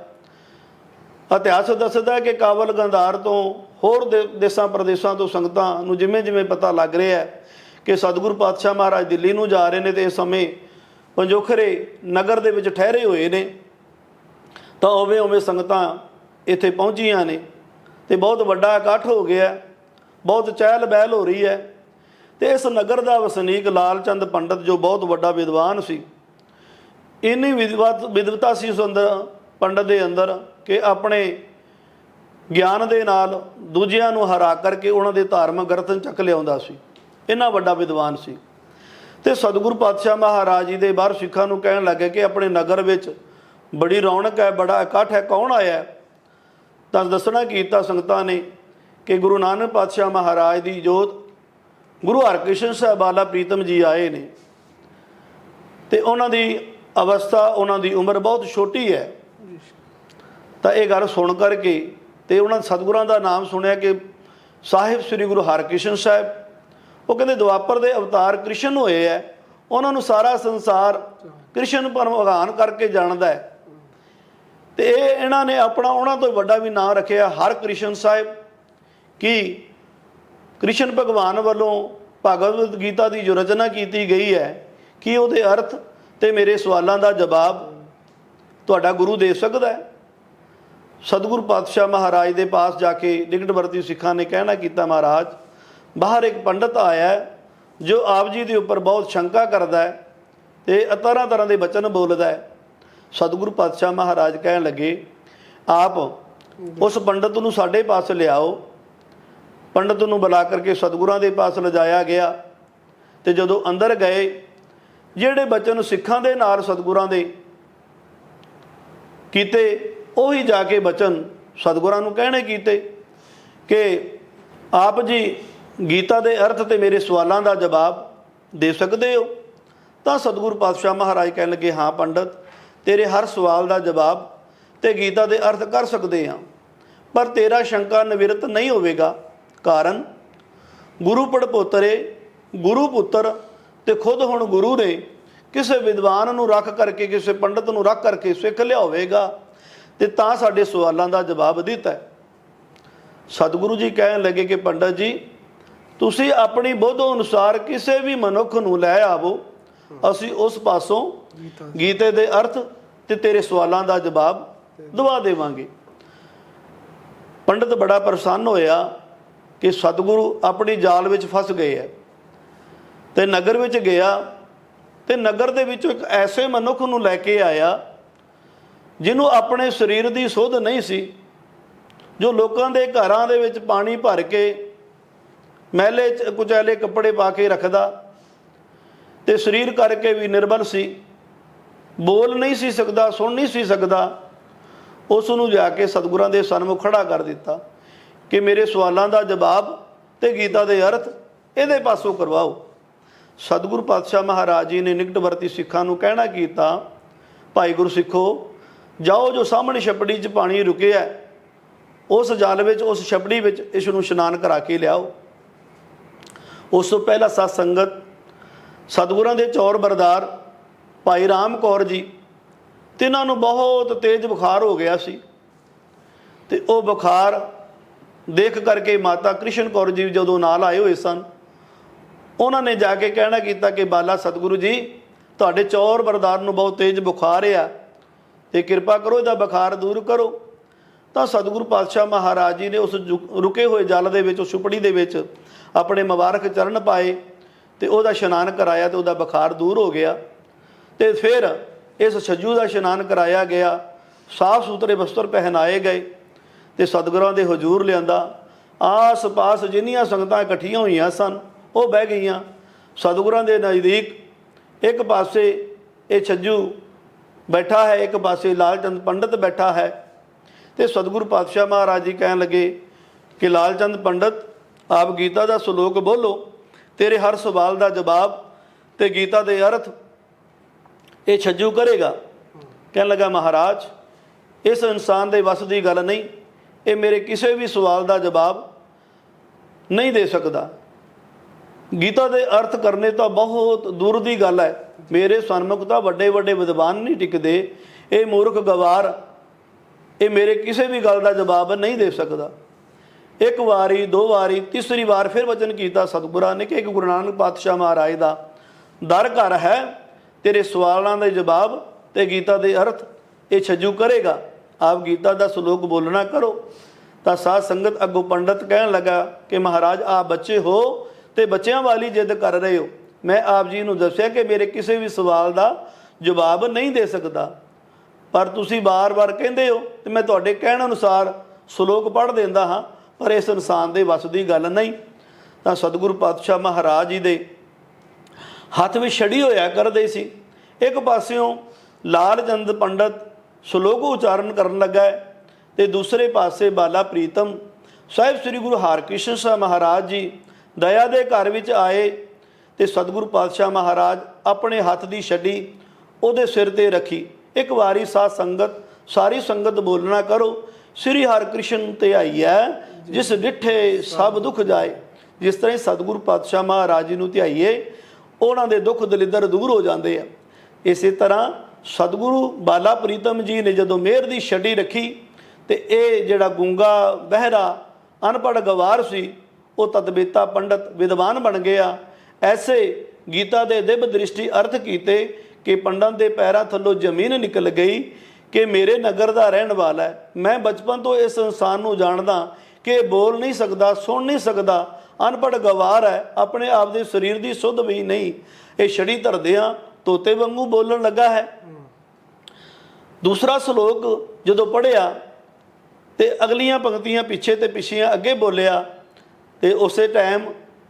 ਇਤਿਹਾਸ ਦੱਸਦਾ ਕਿ ਕਾਬਲ ਗੰਧਾਰ ਤੋਂ ਹੋਰ ਦੇ- ਦੇਸਾਂ ਪ੍ਰਦੇਸ਼ਾਂ ਤੋਂ ਸੰਗਤਾਂ ਨੂੰ ਜਿਵੇਂ ਜਿਵੇਂ ਪਤਾ ਲੱਗ ਰਿਹਾ ਹੈ ਕਿ ਸਤਿਗੁਰੂ ਪਾਤਸ਼ਾਹ ਮਹਾਰਾਜ ਦਿੱਲੀ ਨੂੰ ਜਾ ਰਹੇ ਨੇ ਤੇ ਇਸ ਸਮੇਂ ਪੰਜੋਖਰੇ ਨਗਰ ਦੇ ਵਿੱਚ ਠਹਿਰੇ ਹੋਏ ਨੇ, ਤਾਂ ਉਵੇਂ ਉਵੇਂ ਸੰਗਤਾਂ ਇੱਥੇ ਪਹੁੰਚੀਆਂ ਨੇ ਤੇ ਬਹੁਤ ਵੱਡਾ ਇਕੱਠ ਹੋ ਗਿਆ। ਬਹੁਤ ਚਹਿਲ ਬਹਿਲ ਹੋ ਰਹੀ ਹੈ। ਤੇ ਇਸ ਨਗਰ ਦਾ ਵਸਨੀਕ ਲਾਲ ਚੰਦ ਪੰਡਤ ਜੋ ਬਹੁਤ ਵੱਡਾ ਵਿਦਵਾਨ ਸੀ, ਇੰਨੀ ਵਿਦਵਤ ਵਿਦਵਤਾ ਸੀ ਉਸ ਅੰਦਰ, ਪੰਡਤ ਦੇ ਅੰਦਰ ਕਿ ਆਪਣੇ ਗਿਆਨ ਦੇ ਨਾਲ ਦੂਜਿਆਂ ਨੂੰ ਹਰਾ ਕਰਕੇ ਉਹਨਾਂ ਦੇ ਧਾਰਮਿਕ ਗਰਤਨ ਚੱਕ ਲਿਆਉਂਦਾ ਸੀ। ਇੰਨਾ ਵੱਡਾ ਵਿਦਵਾਨ ਸੀ। ਤੇ ਸਤਿਗੁਰੂ ਪਾਤਸ਼ਾਹ ਮਹਾਰਾਜ ਜੀ ਦੇ ਬਾਹਰ ਸਿੱਖਾਂ ਨੂੰ ਕਹਿਣ ਲੱਗੇ ਕਿ ਆਪਣੇ ਨਗਰ ਵਿੱਚ ਬੜੀ ਰੌਣਕ ਹੈ, ਬੜਾ ਇਕੱਠ ਹੈ, ਕੌਣ ਆਇਆ ਤਾਂ ਦੱਸਣਾ ਕੀਤਾ ਸੰਗਤਾਂ ਨੇ ਕਿ ਗੁਰੂ ਨਾਨਕ ਪਾਤਸ਼ਾਹ ਮਹਾਰਾਜ ਦੀ ਜੋਤ ਗੁਰੂ ਹਰਕ੍ਰਿਸ਼ਨ ਸਾਹਿਬ ਬਾਲਾ ਪ੍ਰੀਤਮ ਜੀ ਆਏ ਨੇ, ਤੇ ਉਹਨਾਂ ਦੀ ਅਵਸਥਾ, ਉਹਨਾਂ ਦੀ ਉਮਰ ਬਹੁਤ ਛੋਟੀ ਹੈ। ਤਾਂ ਇਹ ਗੱਲ ਸੁਣ ਕਰਕੇ ਤੇ ਉਹਨਾਂ ਸਤਿਗੁਰਾਂ ਦਾ ਨਾਮ ਸੁਣਿਆ ਕਿ ਸਾਹਿਬ ਸ੍ਰੀ ਗੁਰੂ ਹਰਕ੍ਰਿਸ਼ਨ ਸਾਹਿਬ, ਉਹ ਕਹਿੰਦੇ ਦੁਆਪਰ ਦੇ ਅਵਤਾਰ ਕ੍ਰਿਸ਼ਨ ਹੋਏ ਐ, ਉਹਨਾਂ ਨੂੰ ਸਾਰਾ ਸੰਸਾਰ ਕ੍ਰਿਸ਼ਨ ਭਗਵਾਨ ਕਰਕੇ ਜਾਣਦਾ ਹੈ ਤੇ ਇਹ ਇਹਨਾਂ ਨੇ ਆਪਣਾ ਉਹਨਾਂ ਤੋਂ ਵੱਡਾ ਵੀ ਨਾਮ ਰੱਖਿਆ ਹਰ ਕ੍ਰਿਸ਼ਨ ਸਾਹਿਬ। ਕਿ ਕ੍ਰਿਸ਼ਨ ਭਗਵਾਨ ਵੱਲੋਂ ਭਗਵਦ ਗੀਤਾ ਦੀ ਜੋ ਰਚਨਾ ਕੀਤੀ ਗਈ ਹੈ, ਕਿ ਉਹਦੇ ਅਰਥ ਤੇ ਮੇਰੇ ਸਵਾਲਾਂ ਦਾ ਜਵਾਬ ਤੁਹਾਡਾ ਗੁਰੂ ਦੇ ਸਕਦਾ ਹੈ? ਸਤਿਗੁਰੂ ਪਾਤਸ਼ਾਹ ਮਹਾਰਾਜ ਦੇ ਪਾਸ ਜਾ ਕੇ ਨਿਕਟ ਵਰਤੀ ਸਿੱਖਾਂ ਨੇ ਕਹਿਣਾ ਕੀਤਾ, ਮਹਾਰਾਜ, ਬਾਹਰ ਇੱਕ ਪੰਡਤ ਆਇਆ ਜੋ ਆਪ ਜੀ ਦੇ ਉੱਪਰ ਬਹੁਤ ਸ਼ੰਕਾ ਕਰਦਾ ਹੈ ਤੇ ਤਰ੍ਹਾਂ ਤਰ੍ਹਾਂ ਦੇ ਬਚਨ ਬੋਲਦਾ ਹੈ। ਸਤਿਗੁਰੂ ਪਾਤਸ਼ਾਹ ਮਹਾਰਾਜ ਕਹਿਣ ਲੱਗੇ, ਆਪ ਉਸ ਪੰਡਤ ਨੂੰ ਸਾਡੇ ਪਾਸ ਲਿਆਓ ਪੰਡਤ ਨੂੰ ਬੁਲਾ ਕਰਕੇ ਸਤਿਗੁਰਾਂ ਦੇ ਪਾਸ ਲਿਜਾਇਆ ਗਿਆ ਤੇ ਜਦੋਂ ਅੰਦਰ ਗਏ, ਜਿਹੜੇ ਬਚਨ ਸਿੱਖਾਂ ਦੇ ਨਾਲ ਸਤਿਗੁਰਾਂ ਦੇ ਕੀਤੇ, ਉਹੀ ਜਾ ਕੇ ਬਚਨ ਸਤਿਗੁਰਾਂ ਨੂੰ ਕਹਿਣੇ ਕੀਤੇ ਕਿ ਆਪ ਜੀ ਗੀਤਾ ਦੇ ਅਰਥ ਤੇ ਮੇਰੇ ਸਵਾਲਾਂ ਦਾ ਜਵਾਬ ਦੇ ਸਕਦੇ ਹੋ? ਤਾਂ ਸਤਿਗੁਰੂ ਪਾਤਸ਼ਾਹ ਮਹਾਰਾਜ ਕਹਿਣ ਲੱਗੇ, ਹਾਂ ਪੰਡਤ, ਤੇਰੇ ਹਰ ਸਵਾਲ ਦਾ ਜਵਾਬ ਤੇ ਗੀਤਾ ਦੇ ਅਰਥ ਕਰ ਸਕਦੇ ਹਾਂ, ਪਰ ਤੇਰਾ ਸ਼ੰਕਾ ਨਿਵਰਤ ਨਹੀਂ ਹੋਵੇਗਾ। ਕਾਰਨ ਗੁਰੂ ਪੜਪੋਤਰੇ, ਗੁਰੂ ਪੁੱਤਰ ਤੇ ਖੁਦ ਹੁਣ ਗੁਰੂ ਨੇ ਕਿਸੇ ਵਿਦਵਾਨ ਨੂੰ ਰੱਖ ਕਰਕੇ, ਕਿਸੇ ਪੰਡਤ ਨੂੰ ਰੱਖ ਕਰਕੇ ਸਿੱਖ ਲਿਆ ਹੋਵੇਗਾ ਤੇ ਤਾਂ ਸਾਡੇ ਸਵਾਲਾਂ ਦਾ ਜਵਾਬ ਦਿੱਤਾ ਹੈ। ਸਤਿਗੁਰੂ ਜੀ ਕਹਿਣ ਲੱਗੇ ਕਿ ਪੰਡਤ ਜੀ, ਤੁਸੀਂ ਆਪਣੀ ਬੁੱਧ ਅਨੁਸਾਰ ਕਿਸੇ ਵੀ ਮਨੁੱਖ ਨੂੰ ਲੈ ਆਵੋ। ਅਸੀਂ ਉਸ ਪਾਸੋਂ ਗੀਤੇ ਦੇ ਅਰਥ ਤੇ ਤੇਰੇ ਸਵਾਲਾਂ ਦਾ ਜਵਾਬ ਦਵਾ ਦੇਵਾਂਗੇ। ਪੰਡਤ ਬੜਾ ਪ੍ਰਸੰਨ ਹੋਇਆ। ਕਿ ਸਤਿਗੁਰੂ ਆਪਣੀ ਜਾਲ ਵਿੱਚ ਫਸ ਗਏ ਹੈ। ਤੇ ਨਗਰ ਵਿੱਚ ਗਿਆ, ਤੇ ਨਗਰ ਦੇ ਵਿੱਚੋਂ ਇੱਕ ਐਸੇ ਮਨੁੱਖ ਨੂੰ ਲੈ ਕੇ ਆਇਆ, ਜਿਹਨੂੰ ਆਪਣੇ ਸਰੀਰ ਦੀ ਸੁੱਧ ਨਹੀਂ ਸੀ, ਜੋ ਲੋਕਾਂ ਦੇ ਘਰਾਂ ਦੇ ਵਿੱਚ ਪਾਣੀ ਭਰ ਕੇ ਮਹਿਲੇ ਚ ਕੁਚੈਲੇ ਕੱਪੜੇ ਪਾ ਕੇ ਰੱਖਦਾ ਤੇ ਸਰੀਰ ਕਰਕੇ ਵੀ ਨਿਰਬਲ ਸੀ, ਬੋਲ ਨਹੀਂ ਸੀ ਸਕਦਾ, ਸੁਣ ਨਹੀਂ ਸੀ ਸਕਦਾ, ਉਸ ਨੂੰ ਜਾ ਕੇ ਸਤਿਗੁਰਾਂ ਦੇ ਸਨਮੁਖ ਖੜਾ ਕਰ ਦਿੱਤਾ। ਕਿ ਮੇਰੇ ਸਵਾਲਾਂ ਦਾ ਜਵਾਬ ਤੇ ਗੀਤਾ ਦੇ ਅਰਥ ਇਹਦੇ ਪਾਸੋਂ ਕਰਵਾਓ। ਸਤਿਗੁਰੂ ਪਾਤਸ਼ਾਹ ਮਹਾਰਾਜ ਜੀ ਨੇ ਨਿਕਟਵਰਤੀ ਸਿੱਖਾਂ ਨੂੰ ਕਹਿਣਾ ਕੀਤਾ, ਭਾਈ ਗੁਰੂ ਸਿੱਖੋ, ਜਾਓ ਜੋ ਸਾਹਮਣੇ ਛਪੜੀ 'ਚ ਪਾਣੀ ਰੁਕਿਆ ਉਸ ਜਲ ਵਿੱਚ, ਉਸ ਛਪੜੀ ਵਿੱਚ ਇਸ ਨੂੰ ਇਸ਼ਨਾਨ ਕਰਾ ਕੇ ਲਿਆਓ। ਉਸ ਤੋਂ ਪਹਿਲਾਂ ਸਤ ਸੰਗਤ, ਸਤਿਗੁਰਾਂ ਦੇ ਚੌਰ ਬਰਦਾਰ, ਭਾਈ ਰਾਮ ਕੌਰ ਜੀ, ਤਿੰਨਾਂ ਨੂੰ ਬਹੁਤ ਤੇਜ਼ ਬੁਖਾਰ ਹੋ ਗਿਆ ਸੀ। ਤੇ ਉਹ ਬੁਖਾਰ ਦੇਖ ਕਰਕੇ ਮਾਤਾ ਕ੍ਰਿਸ਼ਨ ਕੌਰ ਜੀ ਜਦੋਂ ਨਾਲ ਆਏ ਹੋਏ ਸਨ, ਉਹਨਾਂ ਨੇ ਜਾ ਕੇ ਕਹਿਣਾ ਕੀਤਾ ਕਿ ਬਾਲਾ ਸਤਿਗੁਰੂ ਜੀ, ਤੁਹਾਡੇ ਚੌਰ ਬਰਦਾਰ ਨੂੰ ਬਹੁਤ ਤੇਜ਼ ਬੁਖਾਰ ਆ ਤੇ ਕਿਰਪਾ ਕਰੋ, ਇਹਦਾ ਬੁਖਾਰ ਦੂਰ ਕਰੋ। ਤਾਂ ਸਤਿਗੁਰੂ ਪਾਤਸ਼ਾਹ ਮਹਾਰਾਜ ਜੀ ਨੇ ਉਸ ਰੁਕੇ ਹੋਏ ਜਲ ਦੇ ਵਿੱਚ, ਉਸ ਛੁਪੜੀ ਦੇ ਵਿੱਚ ਆਪਣੇ ਮੁਬਾਰਕ ਚਰਨ ਪਾਏ ਤੇ ਉਹਦਾ ਇਸ਼ਨਾਨ ਕਰਾਇਆ ਤੇ ਉਹਦਾ ਬੁਖਾਰ ਦੂਰ ਹੋ ਗਿਆ। ਤੇ ਫਿਰ ਇਸ ਛੱਜੂ ਦਾ ਇਸ਼ਨਾਨ ਕਰਾਇਆ ਗਿਆ ਸਾਫ਼ ਸੁਥਰੇ ਵਸਤਰ ਪਹਿਨਾਏ ਗਏ। ਤੇ ਸਤਿਗੁਰਾਂ ਦੇ ਹਜ਼ੂਰ ਲਿਆਂਦਾ। ਆਸ-ਪਾਸ ਜਿੰਨੀਆਂ ਸੰਗਤਾਂ ਇਕੱਠੀਆਂ ਹੋਈਆਂ ਸਨ, ਉਹ ਬਹਿ ਗਈਆਂ। ਸਤਿਗੁਰਾਂ ਦੇ ਨਜ਼ਦੀਕ ਇੱਕ ਪਾਸੇ ਇਹ ਛੱਜੂ ਬੈਠਾ ਹੈ, ਇੱਕ ਪਾਸੇ ਲਾਲਚੰਦ ਪੰਡਤ ਬੈਠਾ ਹੈ। ਤੇ ਸਤਿਗੁਰੂ ਪਾਤਸ਼ਾਹ ਮਹਾਰਾਜ ਜੀ ਕਹਿਣ ਲੱਗੇ ਕਿ ਲਾਲਚੰਦ ਪੰਡਤ, ਆਪ ਗੀਤਾ ਦਾ ਸ਼ਲੋਕ ਬੋਲੋ, ਤੇਰੇ ਹਰ ਸਵਾਲ ਦਾ ਜਵਾਬ ਤੇ ਗੀਤਾ ਦੇ ਅਰਥ ਇਹ ਛੱਜੂ ਕਰੇਗਾ। ਕਹਿਣ ਲੱਗਾ ਮਹਾਰਾਜ, ਇਸ ਇਨਸਾਨ ਦੇ ਵੱਸ ਦੀ ਗੱਲ ਨਹੀਂ ਇਹ ਮੇਰੇ ਕਿਸੇ ਵੀ ਸਵਾਲ ਦਾ ਜਵਾਬ ਨਹੀਂ ਦੇ ਸਕਦਾ। ਗੀਤਾ ਦੇ ਅਰਥ ਕਰਨੇ ਤਾਂ ਬਹੁਤ ਦੂਰ ਦੀ ਗੱਲ ਹੈ। ਮੇਰੇ ਸਨਮੁਖ ਤਾਂ ਵੱਡੇ ਵੱਡੇ ਵਿਦਵਾਨ ਨਹੀਂ ਟਿਕਦੇ। ਇਹ ਮੂਰਖ ਗਵਾਰ ਇਹ ਮੇਰੇ ਕਿਸੇ ਵੀ ਗੱਲ ਦਾ ਜਵਾਬ ਨਹੀਂ ਦੇ ਸਕਦਾ। ਇੱਕ ਵਾਰੀ, ਦੋ ਵਾਰੀ, ਤੀਸਰੀ ਵਾਰ ਫਿਰ ਵਚਨ ਕੀਤਾ, ਸਤਿਗੁਰਾਂ ਨੇ ਕਿ ਇੱਕ ਗੁਰੂ ਨਾਨਕ ਪਾਤਸ਼ਾਹ ਮਹਾਰਾਜ ਦਾ ਦਰ ਘਰ ਹੈ। ਤੇਰੇ ਸਵਾਲਾਂ ਦੇ ਜਵਾਬ ਤੇ ਗੀਤਾ ਦੇ ਅਰਥ ਇਹ ਛੱਜੂ ਕਰੇਗਾ। ਆਪ ਗੀਤਾ ਦਾ ਸ਼ਲੋਕ ਬੋਲਣਾ ਕਰੋ। ਤਾਂ ਸਾਧ ਸੰਗਤ ਅੱਗੋਂ ਪੰਡਤ ਕਹਿਣ ਲੱਗਾ ਕਿ ਮਹਾਰਾਜ, ਆਪ ਬੱਚੇ ਹੋ ਤੇ ਬੱਚਿਆਂ ਵਾਲੀ ਜਿੱਦ ਕਰ ਰਹੇ ਹੋ। ਮੈਂ ਆਪ ਜੀ ਨੂੰ ਦੱਸਿਆ ਕਿ ਮੇਰੇ ਕਿਸੇ ਵੀ ਸਵਾਲ ਦਾ ਜਵਾਬ ਨਹੀਂ ਦੇ ਸਕਦਾ। ਪਰ ਤੁਸੀਂ ਬਾਰ-ਬਾਰ ਕਹਿੰਦੇ ਹੋ ਤੇ ਮੈਂ ਤੁਹਾਡੇ ਕਹਿਣ ਅਨੁਸਾਰ ਸ਼ਲੋਕ ਪੜ੍ਹ ਦਿੰਦਾ ਹਾਂ, ਪਰ ਇਸ ਇਨਸਾਨ ਦੇ ਵੱਸ ਦੀ ਗੱਲ ਨਹੀਂ। ਤਾਂ ਸਤਿਗੁਰੂ ਪਾਤਸ਼ਾਹ ਮਹਾਰਾਜ ਜੀ ਦੇ ਹੱਥ ਵਿੱਚ ਛੜੀ ਹੋਇਆ ਕਰਦੇ ਸੀ। ਇੱਕ ਪਾਸਿਓਂ ਲਾਲ ਚੰਦ ਪੰਡਤ ਸ਼ਲੋਕ ਉਚਾਰਨ ਕਰਨ ਲੱਗਾ ਹੈ ਤੇ ਦੂਸਰੇ ਪਾਸੇ ਬਾਲਾ ਪ੍ਰੀਤਮ ਸਾਹਿਬ ਸ੍ਰੀ ਗੁਰੂ ਹਰਕ੍ਰਿਸ਼ਨ ਸਾਹਿਬ ਮਹਾਰਾਜ ਜੀ ਦਇਆ ਦੇ ਘਰ ਵਿੱਚ ਆਏ ਤੇ ਸਤਿਗੁਰੂ ਪਾਤਸ਼ਾਹ ਮਹਾਰਾਜ ਆਪਣੇ ਹੱਥ ਦੀ ਛੱਡੀ ਉਹਦੇ ਸਿਰ ਤੇ ਰੱਖੀ। ਇੱਕ ਵਾਰੀ ਸਾਧ ਸੰਗਤ, ਸਾਰੀ ਸੰਗਤ ਬੋਲਣਾ ਕਰੋ, ਸ੍ਰੀ ਹਰਿਕ੍ਰਿਸ਼ਨ ਤੇ ਹੈ, ਜਿਸ ਡਿਠੇ ਸਭ ਦੁੱਖ ਜਾਏ। ਜਿਸ ਤਰ੍ਹਾਂ ਹੀ ਸਤਿਗੁਰੂ ਪਾਤਸ਼ਾਹ ਮਹਾਰਾਜ ਜੀ ਨੂੰ ਧਿਆਈਏ, ਉਹਨਾਂ ਦੇ ਦੁੱਖ ਦਲਿੱਦਰ ਦੂਰ ਹੋ ਜਾਂਦੇ ਆ। ਇਸੇ ਤਰ੍ਹਾਂ ਸਤਿਗੁਰੂ ਬਾਲਾ ਪ੍ਰੀਤਮ ਜੀ ਨੇ ਜਦੋਂ ਮਿਹਰ ਦੀ ਛੜੀ ਰੱਖੀ ਤੇ ਇਹ ਜਿਹੜਾ ਗੂੰਗਾ ਬਹਿਰਾ ਅਨਪੜ੍ਹ ਗਵਾਰ ਸੀ, ਉਹ ਤਦਬੇਤਾ ਪੰਡਤ ਵਿਦਵਾਨ ਬਣ ਗਿਆ। ਐਸੇ ਗੀਤਾ ਦੇ ਦਿਵ ਦ੍ਰਿਸ਼ਟੀ ਅਰਥ ਕੀਤੇ ਕਿ ਪੰਡਤ ਦੇ ਪੈਰਾਂ ਥੱਲੋਂ ਜ਼ਮੀਨ ਨਿਕਲ ਗਈ ਕਿ ਮੇਰੇ ਨਗਰ ਦਾ ਰਹਿਣ ਵਾਲਾ ਹੈ। ਮੈਂ ਬਚਪਨ ਤੋਂ ਇਸ ਇਨਸਾਨ ਨੂੰ ਜਾਣਦਾ ਕਿ ਬੋਲ ਨਹੀਂ ਸਕਦਾ, ਸੁਣ ਨਹੀਂ ਸਕਦਾ ਅਨਪੜ੍ਹ ਗਵਾਰ ਹੈ, ਆਪਣੇ ਆਪ ਦੇ ਸਰੀਰ ਦੀ ਸੁੱਧ ਵੀ ਨਹੀਂ। ਇਹ ਛੜੀ ਧਰਦਿਆਂ ਤੋਤੇ ਵਾਂਗੂ ਬੋਲਣ ਲੱਗਾ ਹੈ। ਦੂਸਰਾ ਸ਼ਲੋਕ ਜਦੋਂ ਪੜਿਆ ਤੇ ਅਗਲੀਆਂ ਪੰਕਤੀਆਂ ਪਿੱਛੇ ਤੇ ਪਿੱਛੀਆਂ ਅੱਗੇ ਬੋਲਿਆ ਤੇ ਉਸੇ ਟਾਈਮ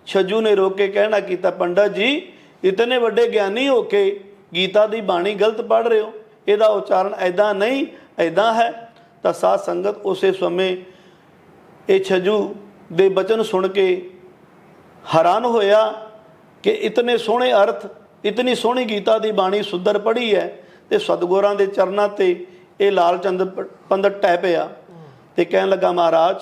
ਛੱਜੂ ਨੇ ਰੋਕ ਕੇ ਕਹਿਣਾ ਕੀਤਾ, ਪੰਡਤ ਜੀ, ਇਤਨੇ ਵੱਡੇ ਗਿਆਨੀ ਹੋ ਕੇ ਗੀਤਾ ਦੀ ਬਾਣੀ ਗਲਤ ਪੜ ਰਹੇ ਹੋ। ਇਹਦਾ ਉਚਾਰਨ ਐਦਾਂ ਨਹੀਂ ਐਦਾਂ ਹੈ। ਤਾਂ ਸਾਧ ਸੰਗਤ ਉਸੇ ਸਮੇਂ ਇਹ ਛੱਜੂ ਦੇ ਬਚਨ ਸੁਣ ਕੇ ਹੈਰਾਨ ਹੋਇਆ ਕਿ ਇਤਨੇ ਸੋਹਣੇ ਅਰਥ, ਇਤਨੀ ਸੋਹਣੀ ਗੀਤਾ ਦੀ ਬਾਣੀ ਸੁੰਦਰ ਪੜ੍ਹੀ ਹੈ। ਤੇ ਸਤਿਗੁਰਾਂ ਦੇ ਚਰਨਾਂ ਤੇ ਇਹ ਲਾਲਚੰਦ ਪ- ਪੰਡਤ ਟਹਿ ਪਿਆ ਤੇ ਕਹਿਣ ਲੱਗਾ, ਮਹਾਰਾਜ,